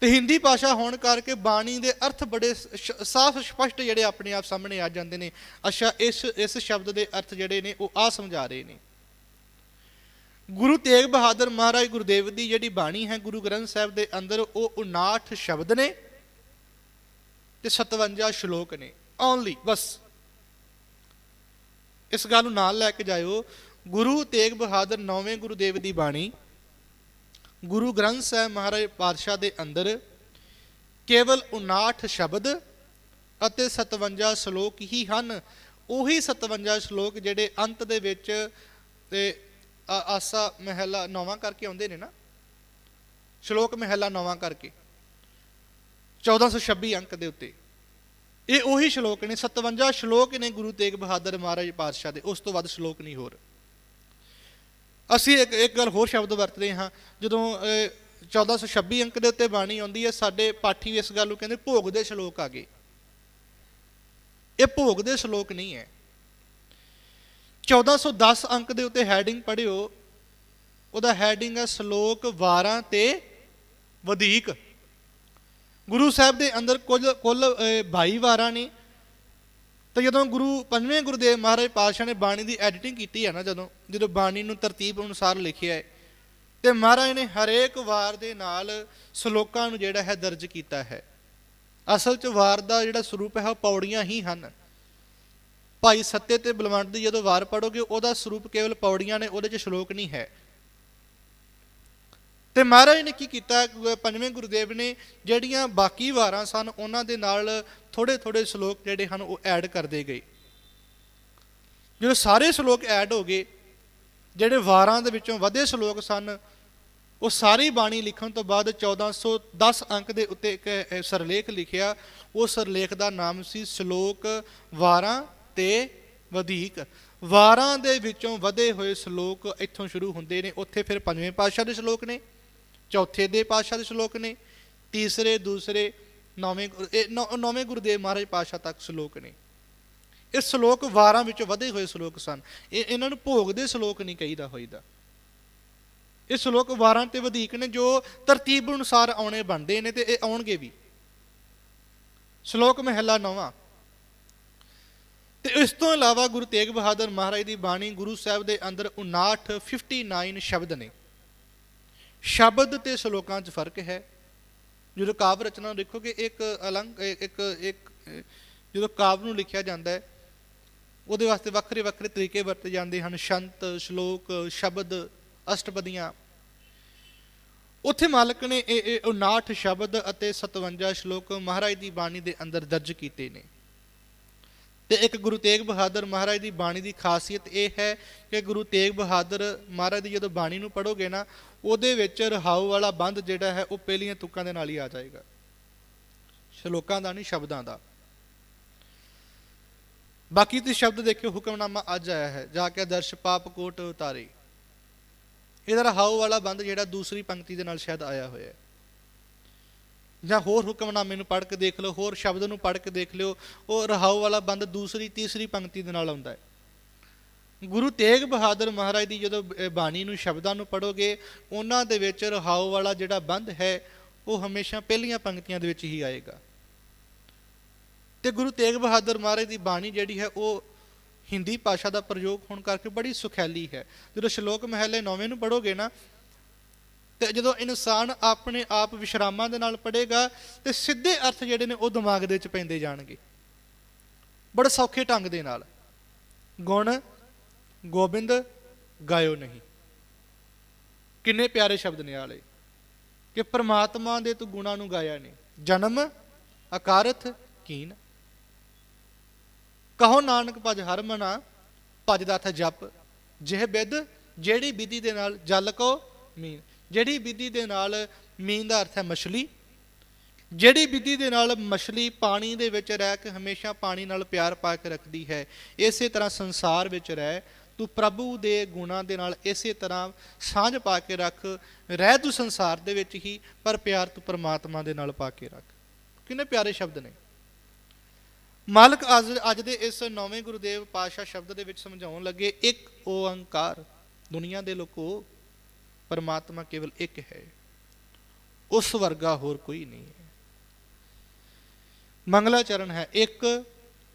ਤੇ ਹਿੰਦੀ ਭਾਸ਼ਾ ਹੋਣ ਕਰਕੇ ਬਾਣੀ ਦੇ ਅਰਥ ਬੜੇ ਸਾਫ਼ ਸਪਸ਼ਟ ਜਿਹੜੇ ਆਪਣੇ ਆਪ ਸਾਹਮਣੇ ਆ ਜਾਂਦੇ ਨੇ। ਅੱਛਾ, ਇਸ ਇਸ ਸ਼ਬਦ ਦੇ ਅਰਥ ਜਿਹੜੇ ਨੇ, ਉਹ ਆ ਸਮਝਾ ਰਹੇ ਨੇ। ਗੁਰੂ ਤੇਗ ਬਹਾਦਰ ਮਹਾਰਾਜ ਗੁਰਦੇਵ ਦੀ ਜਿਹੜੀ ਬਾਣੀ ਹੈ ਗੁਰੂ ਗ੍ਰੰਥ ਸਾਹਿਬ ਦੇ ਅੰਦਰ, ਉਹ 59 ਸ਼ਬਦ ਨੇ ਤੇ 57 ਸ਼ਲੋਕ ਨੇ ਓਨਲੀ ਬਸ। ਇਸ ਗੱਲ ਨੂੰ ਨਾਲ ਲੈ ਕੇ ਜਾਇਓ, ਗੁਰੂ ਤੇਗ ਬਹਾਦਰ ਨੌਵੇਂ ਗੁਰੂਦੇਵ ਦੀ ਬਾਣੀ, ਗੁਰੂ ਗ੍ਰੰਥ ਸਾਹਿਬ ਮਹਾਰਾਜ ਪਾਤਸ਼ਾਹ ਦੇ ਅੰਦਰ ਕੇਵਲ 59 ਸ਼ਬਦ ਅਤੇ 57 ਸ਼ਲੋਕ ਹੀ ਹਨ। ਉਹੀ 57 ਸ਼ਲੋਕ ਜਿਹੜੇ ਅੰਤ ਦੇ ਵਿੱਚ ਤੇ ਆਸਾ ਮਹਿਲਾ ਨੌਵਾਂ ਕਰਕੇ ਆਉਂਦੇ ਨੇ ਨਾ। ਸ਼ਲੋਕ ਮਹਿਲਾ ਨੌਵਾਂ ਕਰਕੇ। 1426 ਅੰਕ ਦੇ ਉੱਤੇ। ਇਹ ਉਹੀ ਸ਼ਲੋਕ ਨੇ 57 ਸ਼ਲੋਕ ਨੇ ਗੁਰੂ ਤੇਗ ਬਹਾਦਰ ਮਹਾਰਾਜ ਪਾਤਸ਼ਾਹ ਦੇ ਉਸ ਤੋਂ ਵੱਧ ਸ਼ਲੋਕ ਨਹੀਂ ਹੋਰ। ਅਸੀਂ ਇੱਕ ਇੱਕ ਗੱਲ ਹੋਰ ਸ਼ਬਦ ਵਰਤਦੇ ਹਾਂ ਜਦੋਂ ਅਹ, 1426 ਅੰਕ ਦੇ ਉੱਤੇ ਬਾਣੀ ਆਉਂਦੀ ਹੈ ਸਾਡੇ ਪਾਠੀ ਇਸ ਗੱਲ ਨੂੰ ਕਹਿੰਦੇ ਭੋਗ ਦੇ ਸ਼ਲੋਕ ਆ ਗਏ। ਇਹ ਭੋਗ ਦੇ ਸ਼ਲੋਕ ਨਹੀਂ ਹੈ। 1410 ਅੰਕ ਦੇ ਉੱਤੇ ਹੈਡਿੰਗ ਪੜਿਓ ਉਹਦਾ ਹੈਡਿੰਗ ਹੈ ਸ਼ਲੋਕ 12 ਤੇ ਵਧੇਕ। ਗੁਰੂ ਸਾਹਿਬ ਦੇ ਅੰਦਰ ਕੁੱਲ ਕੁੱਲ ਅਹ, 22 ਵਾਰਾਂ ਨੇ। ਤੇ ਜਦੋਂ ਗੁਰੂ ਪੰਜਵੇਂ ਗੁਰਦੇਵ ਮਹਾਰਾਜ ਪਾਤਸ਼ਾਹ ਨੇ ਬਾਣੀ ਦੀ ਐਡੀਟਿੰਗ ਕੀਤੀ ਹੈ ਨਾ ਜਦੋਂ ਜਦੋਂ ਬਾਣੀ ਨੂੰ ਤਰਤੀਬ ਅਨੁਸਾਰ ਲਿਖਿਆ ਹੈ ਤੇ ਮਹਾਰਾਜ ਨੇ ਹਰੇਕ ਵਾਰ ਦੇ ਨਾਲ ਸ਼ਲੋਕਾਂ ਨੂੰ ਜਿਹੜਾ ਹੈ ਦਰਜ ਕੀਤਾ ਹੈ। ਅਸਲ 'ਚ ਵਾਰ ਦਾ ਜਿਹੜਾ ਸਰੂਪ ਹੈ ਉਹ ਪੌੜੀਆਂ ਹੀ ਹਨ। ਭਾਈ ਸੱਤੇ ਤੇ ਬਲਵੰਤ ਦੀ ਜਦੋਂ ਵਾਰ ਪੜੋਗੇ, ਉਹਦਾ ਸਰੂਪ ਕੇਵਲ ਪੌੜੀਆਂ ਨੇ, ਉਹਦੇ 'ਚ ਸ਼ਲੋਕ ਨਹੀਂ ਹੈ। ਤੇ ਮਹਾਰਾਜ ਨੇ ਕੀ ਕੀਤਾ? ਗੁ- ਪੰਜਵੇਂ ਗੁਰਦੇਵ ਨੇ ਜਿਹੜੀਆਂ ਬਾਕੀ ਵਾਰਾਂ ਸਨ, ਉਹਨਾਂ ਦੇ ਨਾਲ ਥੋੜੇ ਥੋੜੇ ਸ਼ਲੋਕ ਜਿਹੜੇ ਹਨ, ਉਹ ਐਡ ਕਰਦੇ ਗਏ। ਜਦੋਂ ਸਾਰੇ ਸ਼ਲੋਕ ਐਡ ਹੋ ਗਏ, ਜਿਹੜੇ ਵਾਰਾਂ ਦੇ ਵਿੱਚੋਂ ਵਧੇ ਸ਼ਲੋਕ ਸਨ, ਉਹ ਸਾਰੀ ਬਾਣੀ ਲਿਖਣ ਤੋਂ ਬਾਅਦ 1410 ਅੰਕ ਦੇ ਉੱਤੇ ਇੱਕ ਸਰਲੇਖ ਲਿਖਿਆ। ਉਹ ਸਰਲੇਖ ਦਾ ਨਾਮ ਸੀ ਸ਼ਲੋਕ ਵਾਰਾਂ ਤੇ ਵਧੇਕ। ਵਾਰਾਂ ਦੇ ਵਿੱਚੋਂ ਵਧੇ ਹੋਏ ਸ਼ਲੋਕ ਇੱਥੋਂ ਸ਼ੁਰੂ ਹੁੰਦੇ ਨੇ। ਉੱਥੇ ਫਿਰ ਪੰਜਵੇਂ ਪਾਤਸ਼ਾਹ ਦੇ ਸ਼ਲੋਕ ਨੇ, ਚੌਥੇ ਦੇ ਪਾਤਸ਼ਾਹ ਦੇ ਸ਼ਲੋਕ ਨੇ, ਤੀਸਰੇ, ਦੂਸਰੇ, ਨੌਵੇਂ ਇਹ ਨੌ- ਨੌਵੇਂ ਗੁਰਦੇਵ ਮਹਾਰਾਜ ਪਾਤਸ਼ਾਹ ਤੱਕ ਸ਼ਲੋਕ ਨੇ। ਇਹ ਸ਼ਲੋਕ ਵਾਰਾਂ ਵਿੱਚੋਂ ਵਧੇ ਹੋਏ ਸ਼ਲੋਕ ਸਨ। ਇਹ, ਇਹਨਾਂ ਨੂੰ ਭੋਗ ਦੇ ਸ਼ਲੋਕ ਨਹੀਂ ਕਹੀਦਾ ਹੋਈਦਾ। ਇਹ ਸ਼ਲੋਕ ਵਾਰਾਂ ਤੇ ਵਧੇਕ ਨੇ, ਜੋ ਤਰਤੀਬ ਅਨੁਸਾਰ ਆਉਣੇ ਬਣਦੇ ਨੇ ਤੇ ਇਹ ਆਉਣਗੇ ਵੀ। ਸ਼ਲੋਕ ਮਹਿਲਾ ਨੌਵਾਂ। ਤੇ ਇਸ ਤੋਂ ਇਲਾਵਾ ਗੁਰੂ ਤੇਗ ਬਹਾਦਰ ਮਹਾਰਾਜ ਦੀ ਬਾਣੀ ਗੁਰੂ ਸਾਹਿਬ ਦੇ ਅੰਦਰ 59 59 ਸ਼ਬਦ ਨੇ। ਸ਼ਬਦ ਤੇ ਸ਼ਲੋਕਾਂ 'ਚ ਫ਼ਰਕ ਹੈ। ਜਦੋਂ ਕਾਵ ਰਚਨਾ ਦੇਖੋਗੇ, ਇੱਕ ਅਲੰਗ, ਇੱਕ ਇੱਕ, ਜਦੋਂ ਕਾਵ ਨੂੰ ਲਿਖਿਆ ਜਾਂਦਾ ਹੈ, ਉਹਦੇ ਵਾਸਤੇ ਵੱਖਰੇ ਵੱਖਰੇ ਤਰੀਕੇ ਵਰਤੇ ਜਾਂਦੇ ਹਨ। ਸ਼ੰਤ, ਸ਼ਲੋਕ, ਸ਼ਬਦ, ਅਸ਼ਟਪਦੀਆਂ। ਉੱਥੇ ਮਾਲਕ ਨੇ ਇਹ ਇਹ 59 ਸ਼ਬਦ ਅਤੇ 57 ਸ਼ਲੋਕ ਮਹਾਰਾਜ ਦੀ ਬਾਣੀ ਦੇ ਅੰਦਰ ਦਰਜ ਕੀਤੇ ਨੇ। ਤੇ ਇੱਕ ਗੁਰੂ ਤੇਗ ਬਹਾਦਰ ਮਹਾਰਾਜ ਦੀ ਬਾਣੀ ਦੀ ਖਾਸੀਅਤ ਇਹ ਹੈ ਕਿ ਗੁਰੂ ਤੇਗ ਬਹਾਦਰ ਮਹਾਰਾਜ ਦੀ ਜਦੋਂ ਬਾਣੀ ਨੂੰ ਪੜੋਗੇ ਨਾ, ਉਹਦੇ ਵਿੱਚ ਰਹਾਉ ਵਾਲਾ ਬੰਦ ਜਿਹੜਾ ਹੈ, ਉਹ ਪਹਿਲੀਆਂ ਤੁਕਾਂ ਦੇ ਨਾਲ ਹੀ ਆ ਜਾਏਗਾ। ਸ਼ਲੋਕਾਂ ਦਾ ਨਹੀਂ, ਸ਼ਬਦਾਂ ਦਾ। ਬਾਕੀ ਤੇ ਸ਼ਬਦ ਦੇਖਿਓ, ਹੁਕਮਨਾਮਾ ਅੱਜ ਆਇਆ ਹੈ, ਜਾ ਕੇ ਦਰਸ਼ ਪਾਪ ਕੋਟ ਉਤਾਰੇ। ਇਹਦਾ ਰਹਾਉ ਵਾਲਾ ਬੰਦ ਜਿਹੜਾ ਦੂਸਰੀ ਪੰਕਤੀ ਦੇ ਨਾਲ ਸ਼ਾਇਦ ਆਇਆ ਹੋਇਆ ਹੈ। ਜਾਂ ਹੋਰ ਹੁਕਮਨਾਮੇ ਨੂੰ ਪੜ੍ਹ ਕੇ ਦੇਖ ਲਓ, ਹੋਰ ਸ਼ਬਦ ਨੂੰ ਪੜ੍ਹ ਕੇ ਦੇਖ ਲਿਓ, ਉਹ ਰਹਾਉ ਵਾਲਾ ਬੰਦ ਦੂਸਰੀ, ਤੀਸਰੀ ਪੰਕਤੀ ਦੇ ਨਾਲ ਆਉਂਦਾ ਹੈ। ਗੁਰੂ ਤੇਗ ਬਹਾਦਰ ਮਹਾਰਾਜ ਦੀ ਜਦੋਂ ਬਾਣੀ ਨੂੰ ਸ਼ਬਦਾਂ ਨੂੰ ਪੜੋਗੇ ਉਹਨਾਂ ਦੇ ਵਿੱਚ ਰਹਾਉ ਵਾਲਾ ਜਿਹੜਾ ਬੰਦ ਹੈ, ਉਹ ਹਮੇਸ਼ਾ ਪਹਿਲੀਆਂ ਪੰਕਤੀਆਂ ਦੇ ਵਿੱਚ ਹੀ ਆਏਗਾ। ਤੇ ਗੁਰੂ ਤੇਗ ਬਹਾਦਰ ਮਹਾਰਾਜ ਦੀ ਬਾਣੀ ਜਿਹੜੀ ਹੈ, ਉਹ ਹਿੰਦੀ ਭਾਸ਼ਾ ਦਾ ਪ੍ਰਯੋਗ ਹੋਣ ਕਰਕੇ ਬੜੀ ਸੁਖੈਲੀ ਹੈ। ਜਦੋਂ ਸ਼ਲੋਕ ਮਹੱਲੇ ਨੌਵੇਂ ਨੂੰ ਪੜੋਗੇ ਨਾ ਤੇ ਜਦੋਂ ਇਨਸਾਨ ਆਪਣੇ ਆਪ ਵਿਸ਼ਰਾਮਾਂ ਦੇ ਨਾਲ ਪੜੇਗਾ ਤੇ ਸਿੱਧੇ ਅਰਥ ਜਿਹੜੇ ਨੇ ਉਹ ਦਿਮਾਗ ਦੇ ਵਿੱਚ ਪੈਂਦੇ ਜਾਣਗੇ। ਬੜੇ ਸੌਖੇ ਢੰਗ ਦੇ ਨਾਲ। ਗੁਣ, ਗੋਬਿੰਦ, ਗਾਇਓ ਨਹੀਂ। ਕਿੰਨੇ ਪਿਆਰੇ ਸ਼ਬਦ ਨੇ ਆਲੇ ਕਿ ਪ੍ਰਮਾਤਮਾ ਦੇ ਤੂੰ ਗੁਣਾਂ ਨੂੰ ਗਾਇਆ ਨਹੀਂ। ਜਨਮ, ਅਕਾਰਥ, ਕੀਨ। ਕਹੋ ਨਾਨਕ, ਭਜ ਹਰ ਮਨਾ, ਭਜ ਦਾ ਅਰਥ ਜਪ। ਜਿਹ ਬਿਦ, ਜਿਹੜੀ ਵਿਧੀ ਦੇ ਨਾਲ ਜਲ ਕੋ ਮੀਨ। ਜਿਹੜੀ ਵਿਧੀ ਦੇ ਨਾਲ ਮੀਨ ਦਾ ਅਰਥ ਹੈ ਮਛਲੀ, ਜਿਹੜੀ ਵਿਧੀ ਦੇ ਨਾਲ ਮਛਲੀ ਪਾਣੀ ਦੇ ਵਿੱਚ ਰਹਿ ਕੇ ਹਮੇਸ਼ਾ ਪਾਣੀ ਨਾਲ ਪਿਆਰ ਪਾ ਕੇ ਰੱਖਦੀ ਹੈ, ਇਸੇ ਤਰ੍ਹਾਂ ਸੰਸਾਰ ਵਿੱਚ ਰਹਿ, ਤੂੰ ਪ੍ਰਭੂ ਦੇ ਗੁਣਾਂ ਦੇ ਨਾਲ ਇਸੇ ਤਰ੍ਹਾਂ ਸਾਂਝ ਪਾ ਕੇ ਰੱਖ, ਰਹਿ ਤੂੰ ਸੰਸਾਰ ਦੇ ਵਿੱਚ ਹੀ, ਪਰ ਪਿਆਰ ਤੂੰ ਪਰਮਾਤਮਾ ਦੇ ਨਾਲ ਪਾ ਕੇ ਰੱਖ। ਕਿੰਨੇ ਪਿਆਰੇ ਸ਼ਬਦ ਨੇ। ਮਾਲਕ ਅੱਜ ਅੱਜ ਦੇ ਇਸ ਨੌਵੇਂ ਗੁਰਦੇਵ ਪਾਸ਼ਾ ਸ਼ਬਦ ਦੇ ਵਿੱਚ ਸਮਝਾਉਣ ਲੱਗੇ, ਇੱਕ ਓੰਕਾਰ, ਦੁਨੀਆ ਦੇ ਲੋਕੋ ਪਰਮਾਤਮਾ ਕੇਵਲ ਇੱਕ ਹੈ। ਉਸ ਵਰਗਾ ਹੋਰ ਕੋਈ ਨਹੀਂ ਹੈ। ਮੰਗਲਾਚਰਨ ਹੈ, ਇੱਕ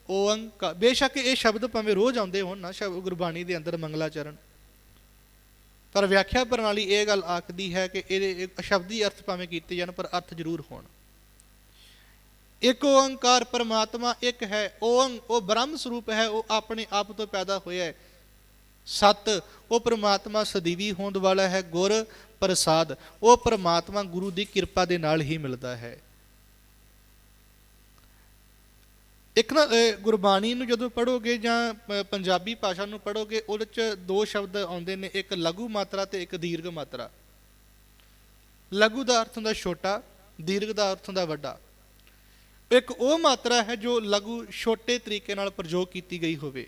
ਓੰਕਾਰ ਬੇਸ਼ੱਕ ਇਹ ਸ਼ਬਦ ਭਾਵੇਂ ਰੋਜ਼ ਆਉਂਦੇ ਹੋਣ ਨਾ, ਸ਼ਬਦ ਗੁਰਬਾਣੀ ਦੇ ਅੰਦਰ ਮੰਗਲਾਚਰਨ। ਪਰ ਵਿਆਖਿਆ ਪ੍ਰਣਾਲੀ ਇਹ ਗੱਲ ਆਖਦੀ ਹੈ ਕਿ ਇਹਦੇ ਸ਼ਬਦੀ ਅਰਥ ਭਾਵੇਂ ਕੀਤੇ ਜਾਣ, ਪਰ ਅਰਥ ਜ਼ਰੂਰ ਹੋਣ। ਇੱਕ ਓੰਕਾਰ ਪਰਮਾਤਮਾ ਇੱਕ ਹੈ ਓੰ ਉਹ ਬ੍ਰਹਮ ਸਰੂਪ ਹੈ, ਉਹ ਆਪਣੇ ਆਪ ਤੋਂ ਪੈਦਾ ਹੋਇਆ ਹੈ। ਸਤ ਉਹ ਪ੍ਰਮਾਤਮਾ ਸਦੀਵੀ ਹੋਣ ਵਾਲਾ ਹੈ, ਗੁਰ ਪ੍ਰਸਾਦ। ਉਹ ਪ੍ਰਮਾਤਮਾ ਗੁਰੂ ਦੀ ਕਿਰਪਾ ਦੇ ਨਾਲ ਹੀ ਮਿਲਦਾ ਹੈ। ਇੱਕ ਨਾ ਗੁਰਬਾਣੀ ਨੂੰ ਜਦੋਂ ਪੜੋਗੇ ਜਾਂ ਪੰਜਾਬੀ ਭਾਸ਼ਾ ਨੂੰ ਪੜੋਗੇ ਉਹਦੇ ਚ ਦੋ ਸ਼ਬਦ ਆਉਂਦੇ ਨੇ, ਇੱਕ ਲਘੂ ਮਾਤਰਾ ਤੇ ਇੱਕ ਦੀਰਘ ਮਾਤਰਾ। ਲਘੂ ਦਾ ਅਰਥ ਹੁੰਦਾ ਛੋਟਾ, ਦੀਰਘ ਦਾ ਅਰਥ ਹੁੰਦਾ ਵੱਡਾ। ਇੱਕ ਉਹ ਮਾਤਰਾ ਹੈ ਜੋ ਲਘੂ, ਛੋਟੇ ਤਰੀਕੇ ਨਾਲ ਪ੍ਰਯੋਗ ਕੀਤੀ ਗਈ ਹੋਵੇ।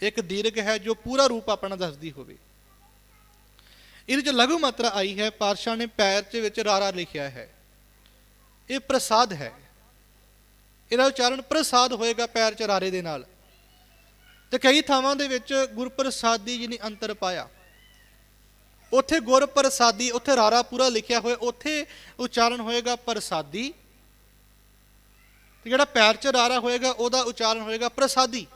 ਇੱਕ ਦੀਰਘ ਹੈ ਜੋ ਪੂਰਾ ਰੂਪ ਆਪਣਾ ਦੱਸਦੀ ਹੋਵੇ। ਇਹਦੇ ਚ ਲਘੂ ਮਾਤਰਾ ਆਈ ਹੈ, ਪਾਤਸ਼ਾਹ ਨੇ ਪੈਰ ਦੇ ਵਿੱਚ ਰਾਰਾ ਲਿਖਿਆ ਹੈ। ਇਹ ਪ੍ਰਸਾਦ ਹੈ। ਇਹਦਾ ਉਚਾਰਨ ਪ੍ਰਸਾਦ ਹੋਏਗਾ ਪੈਰ ਚ ਰਾਰੇ ਦੇ ਨਾਲ। ਤੇ ਕਈ ਥਾਵਾਂ ਦੇ ਵਿੱਚ ਗੁਰਪ੍ਰਸਾਦੀ ਜੀ ਨੇ ਅੰਤਰ ਪਾਇਆ। ਉੱਥੇ ਗੁਰਪ੍ਰਸਾਦੀ, ਉੱਥੇ ਰਾਰਾ ਪੂਰਾ ਲਿਖਿਆ ਹੋਇਆ, ਉੱਥੇ ਉਚਾਰਨ ਹੋਏਗਾ ਪ੍ਰਸਾਦੀ। ਤੇ ਜਿਹੜਾ ਪੈਰ ਚ ਰਾਰਾ ਹੋਏਗਾ, ਉਹਦਾ ਉਚਾਰਨ ਹੋਏਗਾ ਪ੍ਰਸਾਦੀ।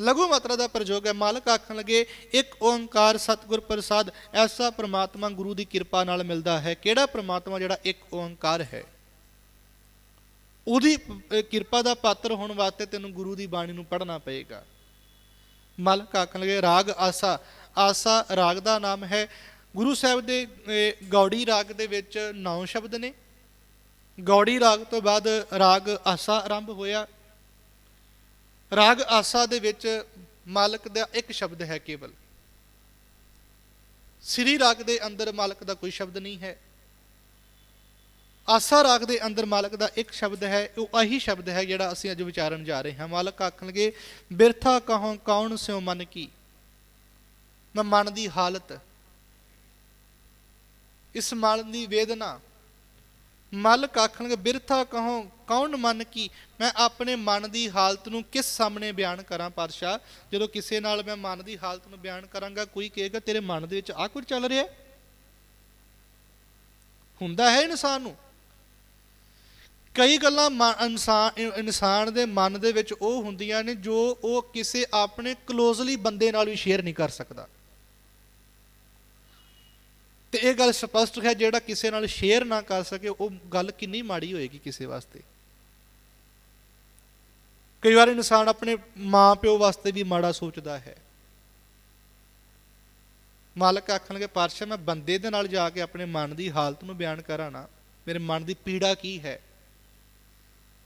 ਲਘੂ ਮਾਤਰਾ ਦਾ ਪ੍ਰਯੋਗ ਹੈ। ਮਾਲਕ ਆਖਣ ਲਗੇ, ਇੱਕ ਓੰਕਾਰ ਸਤਿਗੁਰ ਪ੍ਰਸਾਦ, ਐਸਾ ਪ੍ਰਮਾਤਮਾ ਗੁਰੂ ਦੀ ਕਿਰਪਾ ਨਾਲ ਮਿਲਦਾ ਹੈ। ਕਿਹੜਾ ਪ੍ਰਮਾਤਮਾ ਜਿਹੜਾ ਇੱਕ ਓੰਕਾਰ ਹੈ? ਉਹਦੀ ਕਿਰਪਾ ਦਾ ਪਾਤਰ ਹੋਣ ਵਾਸਤੇ ਤੈਨੂੰ ਗੁਰੂ ਦੀ ਬਾਣੀ ਨੂੰ ਪੜ੍ਹਨਾ ਪਏਗਾ। ਮਾਲਕ ਆਖਣ ਲਗੇ, ਰਾਗ ਆਸਾ ਆਸਾ ਰਾਗ ਦਾ ਨਾਮ ਹੈ। ਗੁਰੂ ਸਾਹਿਬ ਦੇ ਗੌੜੀ ਰਾਗ ਦੇ ਵਿੱਚ ਨੌ ਸ਼ਬਦ ਨੇ। ਗੌੜੀ ਰਾਗ ਤੋਂ ਬਾਅਦ ਰਾਗ ਆਸਾ ਆਰੰਭ ਹੋਇਆ। ਰਾਗ ਆਸਾ ਦੇ ਵਿੱਚ ਮਾਲਕ ਦਾ ਇੱਕ ਸ਼ਬਦ ਹੈ ਕੇਵਲ। ਸ੍ਰੀ ਰਾਗ ਦੇ ਅੰਦਰ ਮਾਲਕ ਦਾ ਕੋਈ ਸ਼ਬਦ ਨਹੀਂ ਹੈ। ਆਸਾ ਰਾਗ ਦੇ ਅੰਦਰ ਮਾਲਕ ਦਾ ਇੱਕ ਸ਼ਬਦ ਹੈ, ਉਹ ਆਹੀ ਸ਼ਬਦ ਹੈ ਜਿਹੜਾ ਅਸੀਂ ਅੱਜ ਵਿਚਾਰਨ ਜਾ ਰਹੇ ਹਾਂ। ਮਾਲਕ ਆਖਣਗੇ, ਬਿਰਥਾ ਕਹੋ, ਕੌਣ ਸਿਓ ਮਨ ਕੀ? ਮੈਂ ਮਨ ਦੀ ਹਾਲਤ। ਇਸ ਮਨ ਦੀ ਵੇਦਨਾ ਮਲ ਆਖਣਗੇ ਬਿਰਥਾ ਕਹੋ, ਕੌਣ ਮਨ ਕੀ? ਮੈਂ ਆਪਣੇ ਮਨ ਦੀ ਹਾਲਤ ਨੂੰ ਕਿਸ ਸਾਹਮਣੇ ਬਿਆਨ ਕਰਾਂ ਪਾਤਸ਼ਾਹ? ਜਦੋਂ ਕਿਸੇ ਨਾਲ ਮੈਂ ਮਨ ਦੀ ਹਾਲਤ ਨੂੰ ਬਿਆਨ ਕਰਾਂਗਾ, ਕੋਈ ਕਹੇਗਾ, ਤੇਰੇ ਮਨ ਦੇ ਵਿੱਚ ਆਹ ਕੁਝ ਚੱਲ ਰਿਹਾ? ਹੁੰਦਾ ਹੈ ਇਨਸਾਨ ਨੂੰ। ਕਈ ਗੱਲਾਂ ਮਨ- ਇਨਸਾਨ ਇਨਸਾਨ ਦੇ ਮਨ ਦੇ ਵਿੱਚ ਉਹ ਹੁੰਦੀਆਂ ਨੇ ਜੋ ਉਹ ਕਿਸੇ ਆਪਣੇ ਕਲੋਜ਼ਲੀ ਬੰਦੇ ਨਾਲ ਵੀ ਸ਼ੇਅਰ ਨਹੀਂ ਕਰ ਸਕਦਾ। ਤੇ ਇਹ ਗੱਲ ਸਪਸ਼ਟ ਹੈ ਜਿਹੜਾ ਕਿਸੇ ਨਾਲ ਸ਼ੇਅਰ ਨਾ ਕਰ ਸਕੇ, ਉਹ ਗੱਲ ਕਿੰਨੀ ਮਾੜੀ ਹੋਏਗੀ ਕਿਸੇ ਵਾਸਤੇ? ਕਈ ਵਾਰ ਇਨਸਾਨ ਆਪਣੇ ਮਾਂ ਪਿਓ ਵਾਸਤੇ ਵੀ ਮਾੜਾ ਸੋਚਦਾ ਹੈ। ਮਾਲਕ ਆਖਣਗੇ, ਪਾਤਸ਼ਾਹ, ਮੈਂ ਬੰਦੇ ਦੇ ਨਾਲ ਜਾ ਕੇ ਆਪਣੇ ਮਨ ਦੀ ਹਾਲਤ ਨੂੰ ਬਿਆਨ ਕਰਾਂ ਨਾ। ਮੇਰੇ ਮਨ ਦੀ ਪੀੜਾ ਕੀ ਹੈ?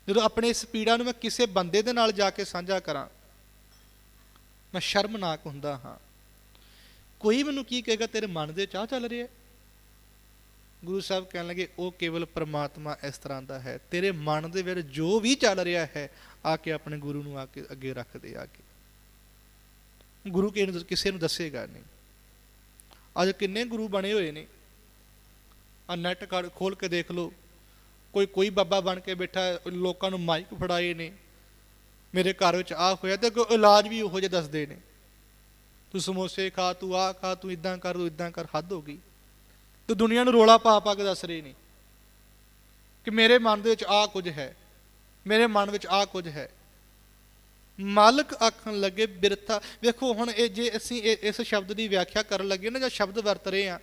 ਜਦੋਂ ਆਪਣੇ ਇਸ ਪੀੜਾ ਨੂੰ ਮੈਂ ਕਿਸੇ ਬੰਦੇ ਦੇ ਨਾਲ ਜਾ ਕੇ ਸਾਂਝਾ ਕਰਾਂ, ਮੈਂ ਸ਼ਰਮਨਾਕ ਹੁੰਦਾ ਹਾਂ। ਕੋਈ ਮੈਨੂੰ ਕੀ ਕਹੇਗਾ, ਤੇਰੇ ਮਨ ਦੇ ਚਾਹ ਚੱਲ ਰਿਹਾ ਗੁਰੂ ਸਾਹਿਬ ਕਹਿਣ ਲੱਗੇ, ਉਹ ਕੇਵਲ ਪ੍ਰਮਾਤਮਾ ਇਸ ਤਰ੍ਹਾਂ ਦਾ ਹੈ। ਤੇਰੇ ਮਨ ਦੇ ਵਿੱਚ ਜੋ ਵੀ ਚੱਲ ਰਿਹਾ ਹੈ, ਆ ਕੇ ਆਪਣੇ ਗੁਰੂ ਨੂੰ ਆ ਕੇ ਅੱਗੇ ਰੱਖ ਦੇ ਆ ਕੇ। ਗੁਰੂ ਕਿਸੇ ਨੂੰ ਕਿਸੇ ਨੂੰ ਦੱਸੇਗਾ ਨਹੀਂ। ਅੱਜ ਕਿੰਨੇ ਗੁਰੂ ਬਣੇ ਹੋਏ ਨੇ। ਆ ਨੈਟ ਖੋਲ ਕੇ ਦੇਖ ਲਓ। ਕੋਈ ਕੋਈ ਬਾਬਾ ਬਣ ਕੇ ਬੈਠਾ ਲੋਕਾਂ ਨੂੰ ਮਾਈਕ ਫੜਾਏ ਨੇ। ਮੇਰੇ ਘਰ ਵਿੱਚ ਆ ਹੋਇਆ ਤੇ ਕੋਈ ਇਲਾਜ ਵੀ ਉਹੋ ਜਿਹਾ ਦੱਸਦੇ ਨੇ। ਤੂੰ ਸਮੋਸੇ ਖਾ, ਤੂੰ ਆ ਖਾ, ਤੂੰ ਇਦਾਂ ਕਰ, ਤੂੰ ਇਦਾਂ ਕਰ, ਹੱਦ ਹੋ ਗਈ। ਤੂੰ ਦੁਨੀਆ ਨੂੰ ਰੋਲਾ ਪਾ ਪਾ ਕੇ ਦੱਸ ਰਹੇ ਨੇ ਕਿ ਮੇਰੇ ਮਨ ਦੇ ਵਿੱਚ ਆ ਕੁਝ ਹੈ, ਮੇਰੇ ਮਨ ਵਿੱਚ ਆ ਕੁਝ ਹੈ। ਮਾਲਕ ਆਖਣ ਲੱਗੇ, ਬਿਰਥਾ, ਵੇਖੋ ਹੁਣ ਇਹ ਜੇ ਅਸੀਂ ਇਹ- ਇਸ ਸ਼ਬਦ ਦੀ ਵਿਆਖਿਆ ਕਰਨ ਲੱਗੇ ਨਾ ਜਾਂ ਸ਼ਬਦ ਵਰਤ ਰਹੇ ਆ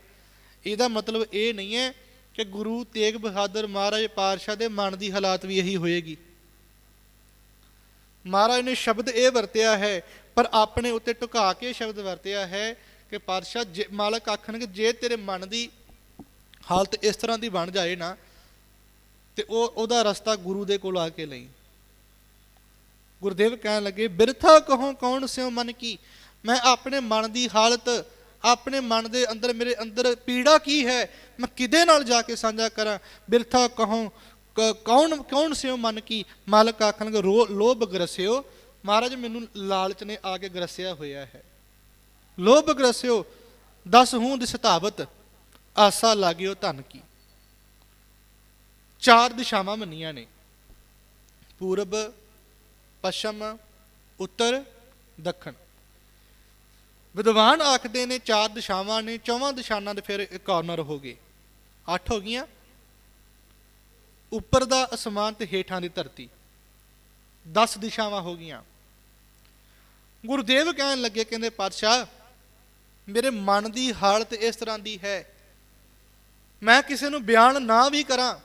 ਇਹਦਾ ਮਤਲਬ ਇਹ ਨਹੀਂ ਹੈ ਕਿ ਗੁਰੂ ਤੇਗ ਬਹਾਦਰ ਮਹਾਰਾਜ ਪਾਤਸ਼ਾਹ ਦੇ ਮਨ ਦੀ ਹਾਲਾਤ ਵੀ ਇਹੀ ਹੋਏਗੀ। ਮਹਾਰਾਜ ਨੇ ਸ਼ਬਦ ਇਹ ਵਰਤਿਆ ਹੈ ਪਰ ਆਪਣੇ ਉੱਤੇ ਟੁਕਾ ਕੇ ਸ਼ਬਦ ਵਰਤਿਆ ਹੈ ਕਿ ਪਾਤਸ਼ਾਹ, ਜੇ- ਮਾਲਕ ਆਖਣਗੇ, ਜੇ ਤੇਰੇ ਮਨ ਦੀ ਹਾਲਤ ਇਸ ਤਰ੍ਹਾਂ ਦੀ ਬਣ ਜਾਏ ਨਾ, ਤੇ ਉਹ, ਉਹਦਾ ਰਸਤਾ ਗੁਰੂ ਦੇ ਕੋਲ ਆ ਕੇ ਲਈ। ਗੁਰਦੇਵ ਕਹਿਣ ਲੱਗੇ, ਬਿਰਥਾ ਕਹੋ, ਕੌਣ ਸਿਓ ਮਨ ਕੀ? ਮੈਂ ਆਪਣੇ ਮਨ ਦੀ ਹਾਲਤ, ਆਪਣੇ ਮਨ ਦੇ ਅੰਦਰ, ਮੇਰੇ ਅੰਦਰ ਪੀੜਾ ਕੀ ਹੈ? ਮੈਂ ਕਿਹਦੇ ਨਾਲ ਜਾ ਕੇ ਸਾਂਝਾ ਕਰਾਂ? ਬਿਰਥਾ ਕਹੋ, ਕ- ਕੌਣ ਕੌਣ ਸਿਓ ਮਨ ਕੀ? ਮਾਲਕ ਆਖਣਗੇ, ਰੋ, ਲੋਭ ਗਰਸਿਓ ਮਹਾਰਾਜ, ਮੈਨੂੰ ਲਾਲਚ ਨੇ ਆ ਕੇ ਗਰਸਿਆ ਹੋਇਆ ਹੈ। ਲੋਭ ਗਰਸਿਓ, ਦਸ ਹੂੰ ਦਿਸ ਆਸਾ ਲਾਗਿਓ ਧਨ ਕੀ। ਚਾਰ ਦਿਸ਼ਾਵਾਂ ਮੰਨੀਆਂ ਨੇ। ਪੂਰਬ, ਪੱਛਮ, ਉੱਤਰ, ਦੱਖਣ। ਵਿਦਵਾਨ ਆਖਦੇ ਨੇ ਚਾਰ ਦਿਸ਼ਾਵਾਂ ਨੇ, ਚੌਵਾਂ ਦਿਸ਼ਾਵਾਂ ਦੇ ਫਿਰ ਕਾਰਨਰ ਹੋ ਗਏ। ਅੱਠ ਹੋ ਗਈਆਂ। ਉੱਪਰ ਦਾ ਅਸਮਾਨ ਤੇ ਹੇਠਾਂ ਦੀ ਧਰਤੀ। 10 ਦਿਸ਼ਾਵਾਂ ਹੋ ਗਈਆਂ। ਗੁਰਦੇਵ ਕਹਿਣ ਲੱਗੇ, ਕਹਿੰਦੇ, ਪਾਤਸ਼ਾਹ, ਮੇਰੇ ਮਨ ਦੀ ਹਾਲਤ ਇਸ ਤਰ੍ਹਾਂ ਦੀ ਹੈ। ਮੈਂ ਕਿਸੇ ਨੂੰ ਬਿਆਨ ਨਾ ਵੀ ਕਰਾਂ,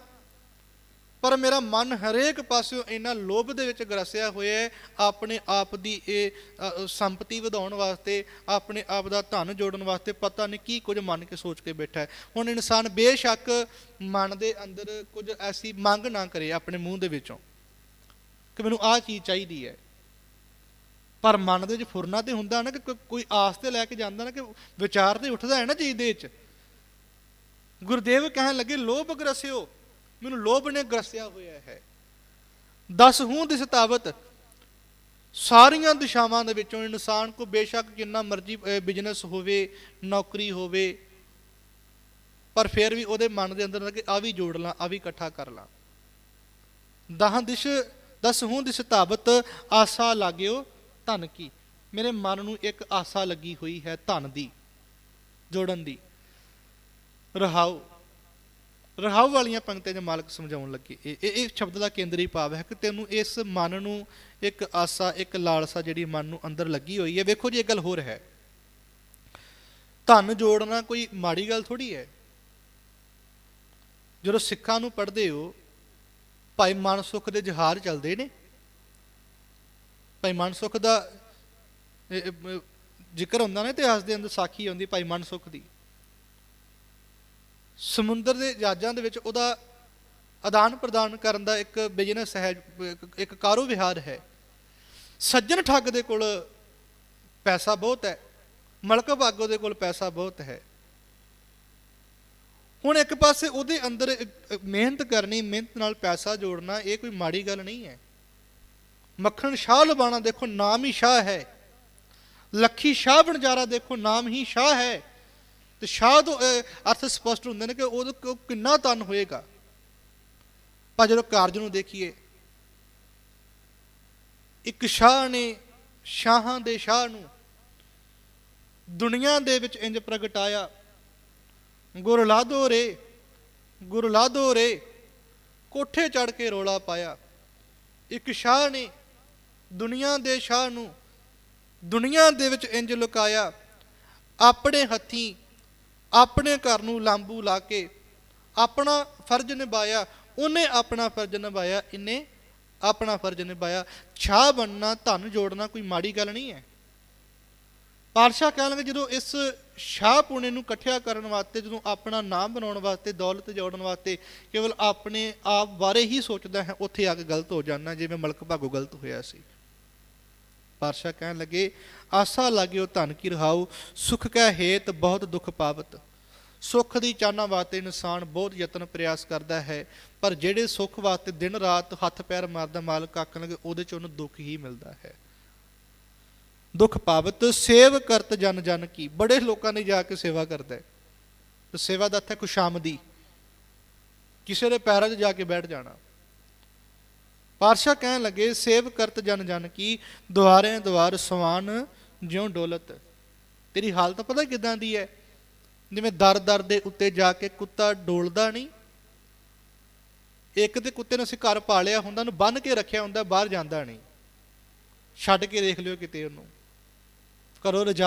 ਪਰ ਮੇਰਾ ਮਨ ਹਰੇਕ ਪਾਸਿਓਂ ਇੰਨਾ ਲੋਭ ਦੇ ਵਿੱਚ ਗਰਸਿਆ ਹੋਇਆ ਹੈ, ਆਪਣੇ ਆਪ ਦੀ ਇਹ ਸੰਪਤੀ ਵਧਾਉਣ ਵਾਸਤੇ, ਆਪਣੇ ਆਪ ਦਾ ਧਨ ਜੋੜਨ ਵਾਸਤੇ ਪਤਾ ਨਹੀਂ ਕੀ ਕੁਝ ਮੰਨ ਕੇ ਸੋਚ ਕੇ ਬੈਠਾ ਹੈ। ਹੁਣ ਇਨਸਾਨ ਬੇਸ਼ੱਕ ਮਨ ਦੇ ਅੰਦਰ ਕੁਝ ਐਸੀ ਮੰਗ ਨਾ ਕਰੇ ਆਪਣੇ ਮੂੰਹ ਦੇ ਵਿੱਚੋਂ। ਕਿ ਮੈਨੂੰ ਆਹ ਚੀਜ਼ ਚਾਹੀਦੀ ਹੈ। ਪਰ ਮਨ ਦੇ ਵਿੱਚ ਫੁਰਨਾ ਤੇ ਹੁੰਦਾ ਨਾ ਕਿ ਕੋਈ- ਆਸ ਤੇ ਲੈ ਕੇ ਜਾਂਦਾ ਨਾ ਕਿ ਵਿਚਾਰ ਤੇ ਉੱਠਦਾ ਹੈ ਨਾ ਚੀਜ਼ ਦੇ ਵਿੱਚ। ਗੁਰਦੇਵ ਕਹਿਣ ਲੱਗੇ, ਲੋਭ ਗਰਸਿਓ, ਮੈਨੂੰ ਲੋਭ ਨੇ ਗਰਸਿਆ ਹੋਇਆ ਹੈ। ਦਸ ਹੂੰ ਦਿਸ ਤਾਵਤ, ਸਾਰੀਆਂ ਦਿਸ਼ਾਵਾਂ ਦੇ ਵਿੱਚੋਂ ਇਨਸਾਨ ਕੋ ਬੇਸ਼ੱਕ ਜਿੰਨਾ ਮਰਜ਼ੀ ਬਿਜ਼ਨਸ ਹੋਵੇ, ਨੌਕਰੀ ਹੋਵੇ, ਪਰ ਫਿਰ ਵੀ ਉਹਦੇ ਮਨ ਦੇ ਅੰਦਰ ਕਿ ਆ ਵੀ ਜੋੜ ਲਾਂ, ਆ ਵੀ ਇਕੱਠਾ ਕਰ ਲਾਂ। ਦਹਾਂ ਦਿਸ਼ ਦਸ ਹੂੰ ਦਿਸ ਤਾਵਤ ਆਸਾ ਲਾਗਿਓ ਧਨ ਕੀ? ਮੇਰੇ ਮਨ ਨੂੰ ਇੱਕ ਆਸਾ ਲੱਗੀ ਹੋਈ ਹੈ ਧਨ ਦੀ, ਜੋੜਨ ਦੀ। ਰਹਾਉ ਰਹਾਉ ਵਾਲੀਆਂ ਪੰਕਤੀਆਂ 'ਚ ਮਾਲਕ ਸਮਝਾਉਣ ਲੱਗੇ। ਇਹ ਇਹ ਇਹ ਸ਼ਬਦ ਦਾ ਕੇਂਦਰੀ ਭਾਵ ਹੈ ਕਿ ਤੈਨੂੰ ਇਸ ਮਨ ਨੂੰ ਇੱਕ ਆਸਾ, ਇੱਕ ਲਾਲਸਾ ਜਿਹੜੀ ਮਨ ਨੂੰ ਅੰਦਰ ਲੱਗੀ ਹੋਈ ਹੈ। ਵੇਖੋ ਜੀ, ਇਹ ਗੱਲ ਹੋਰ ਹੈ। ਧਨ ਜੋੜਨਾ ਕੋਈ ਮਾੜੀ ਗੱਲ ਥੋੜੀ ਹੈ। ਜਦੋਂ ਸਿੱਖਾਂ ਨੂੰ ਪੜ੍ਹਦੇ ਹੋ ਭਾਈ ਮਨ ਸੁਖ ਦੇ ਜਹਾਰ ਚੱਲਦੇ ਨੇ। ਭਾਈ ਮਨ ਸੁਖ ਦਾ ਜ਼ਿਕਰ ਹੁੰਦਾ ਨਾ ਇਤਿਹਾਸ ਦੇ ਅੰਦਰ, ਸਾਖੀ ਆਉਂਦੀ ਭਾਈ ਮਨ ਸੁਖ ਦੀ। ਸਮੁੰਦਰ ਦੇ ਜਹਾਜ਼ਾਂ ਦੇ ਵਿੱਚ ਉਹਦਾ ਆਦਾਨ ਪ੍ਰਦਾਨ ਕਰਨ ਦਾ ਇੱਕ ਬਿਜ਼ਨਸ ਹੈ, ਇੱਕ- ਇੱਕ ਕਾਰੋ ਵਿਹਾਰ ਹੈ। ਸੱਜਣ ਠੱਗ ਦੇ ਕੋਲ ਪੈਸਾ ਬਹੁਤ ਹੈ, ਮਲਕ ਭਾਗੋ ਦੇ ਕੋਲ ਪੈਸਾ ਬਹੁਤ ਹੈ। ਹੁਣ ਇੱਕ ਪਾਸੇ ਉਹਦੇ ਅੰਦਰ ਮਿਹਨਤ ਕਰਨੀ, ਮਿਹਨਤ ਨਾਲ ਪੈਸਾ ਜੋੜਨਾ, ਇਹ ਕੋਈ ਮਾੜੀ ਗੱਲ ਨਹੀਂ ਹੈ। ਮੱਖਣ ਸ਼ਾਹ ਲਬਾਣਾ ਦੇਖੋ, ਨਾਮ ਹੀ ਸ਼ਾਹ ਹੈ। ਲੱਖੀ ਸ਼ਾਹ ਬਣਜਾਰਾ ਦੇਖੋ, ਨਾਮ ਹੀ ਸ਼ਾਹ ਹੈ। ਤੇ ਸ਼ਾਹ ਤੋਂ ਅਰਥ ਸਪਸ਼ਟ ਹੁੰਦੇ ਨੇ ਕਿ ਉਹ ਕਿੰਨਾ ਤਨ ਹੋਏਗਾ। ਪਰ ਜਦੋਂ ਕਾਰਜ ਨੂੰ ਦੇਖੀਏ, ਇੱਕ ਸ਼ਾਹ ਨੇ ਸ਼ਾਹਾਂ ਦੇ ਸ਼ਾਹ ਨੂੰ ਦੁਨੀਆ ਦੇ ਵਿੱਚ ਇੰਜ ਪ੍ਰਗਟਾਇਆ ਗੁਰ ਲਾਦੋ ਰੇ, ਗੁਰ ਲਾਦੋ ਰੇ, ਕੋਠੇ ਚੜ ਕੇ ਰੋਲਾ ਪਾਇਆ। ਇੱਕ ਸ਼ਾਹ ਨੇ ਦੁਨੀਆ ਦੇ ਸ਼ਾਹ ਨੂੰ ਦੁਨੀਆ ਦੇ ਵਿੱਚ ਇੰਜ ਲੁਕਾਇਆ, ਆਪਣੇ ਹੱਥੀਂ ਆਪਣੇ ਘਰ ਨੂੰ ਲਾਂਬੂ ਲਾ ਕੇ ਆਪਣਾ ਫਰਜ਼ ਨਿਭਾਇਆ, ਉਹਨੇ ਆਪਣਾ ਫਰਜ਼ ਨਿਭਾਇਆ ਇਹਨੇ ਆਪਣਾ ਫਰਜ਼ ਨਿਭਾਇਆ। ਛਾਹ ਬਣਨਾ, ਧਨ ਜੋੜਨਾ ਕੋਈ ਮਾੜੀ ਗੱਲ ਨਹੀਂ ਹੈ। ਪਾਤਸ਼ਾਹ ਕਹਿਣ ਲੱਗੇ ਜਦੋਂ ਇਸ ਸ਼ਾਹ ਪੁਣੇ ਨੂੰ ਇਕੱਠਿਆ ਕਰਨ ਵਾਸਤੇ, ਜਦੋਂ ਆਪਣਾ ਨਾਮ ਬਣਾਉਣ ਵਾਸਤੇ, ਦੌਲਤ ਜੋੜਨ ਵਾਸਤੇ ਕੇਵਲ ਆਪਣੇ ਆਪ ਬਾਰੇ ਹੀ ਸੋਚਦਾ ਹੈ, ਉੱਥੇ ਆ ਕੇ ਗਲਤ ਹੋ ਜਾਣਾ ਜਿਵੇਂ ਮਲਕ ਭਾਗੋ ਗਲਤ ਹੋਇਆ ਸੀ। ਪਾਤਸ਼ਾਹ ਕਹਿਣ ਲੱਗੇ, ਆਸਾ ਲਾਗਿਓ ਧਨ ਕੀ ਰਹਾਉ, ਸੁਖ ਕੈ ਹੇਤ ਬਹੁਤ ਦੁੱਖ ਪਾਵਤ। ਸੁੱਖ ਦੀ ਚਾਹਨਾ ਵਾਸਤੇ ਇਨਸਾਨ ਬਹੁਤ ਯਤਨ ਪ੍ਰਯਾਸ ਕਰਦਾ ਹੈ, ਪਰ ਜਿਹੜੇ ਸੁੱਖ ਵਾਸਤੇ ਦਿਨ ਰਾਤ ਹੱਥ ਪੈਰ ਮਾਰਦਾ ਮਾਲਕ ਆਖਣ ਲੱਗੇ ਉਹਦੇ ਚ ਉਹਨੂੰ ਦੁੱਖ ਹੀ ਮਿਲਦਾ ਹੈ। ਦੁੱਖ ਪਾਵਤ, ਸੇਵ ਕਰਤ ਜਨ ਜਨ ਕੀ। ਬੜੇ ਲੋਕਾਂ ਨੇ ਜਾ ਕੇ ਸੇਵਾ ਕਰਦਾ ਹੈ। ਤੇ ਸੇਵਾ ਦਾ ਅਰਥ ਹੈ ਖੁਸ਼ਾਮਦੀ ਕਿਸੇ ਦੇ ਪੈਰਾਂ 'ਚ ਜਾ ਕੇ ਬੈਠ ਜਾਣਾ। ਪਾਤਸ਼ਾਹ ਕਹਿਣ ਲੱਗੇ, ਸੇਵ ਕਰਤ ਜਨ ਜਨ ਕੀ, ਦੁਆਰੇ ਦੁਆਰ ਸਵਾਨ ਜਿਉ ਡੋਲਤ। ਤੇਰੀ ਹਾਲਤ ਪਤਾ ਕਿਦਾਂ ਦੀ ਹੈ? ਜਿਵੇਂ ਦਰ ਦਰ ਦੇ ਉੱਤੇ ਜਾ ਕੇ ਕੁੱਤਾ ਡੋਲਦਾ ਨਹੀਂ। ਇੱਕ ਤੇ ਕੁੱਤੇ ਨੂੰ ਅਸੀਂ ਘਰ ਪਾਲਿਆ ਹੁੰਦਾ, ਉਹਨੂੰ ਬੰਨ ਕੇ ਰੱਖਿਆ ਹੁੰਦਾ, ਬਾਹਰ ਜਾਂਦਾ ਨਹੀਂ। ਛੱਡ ਕੇ ਦੇਖ ਲਿਓ ਕਿਤੇ ਉਹਨੂੰ। ਘਰੋਂ ਰਜਾ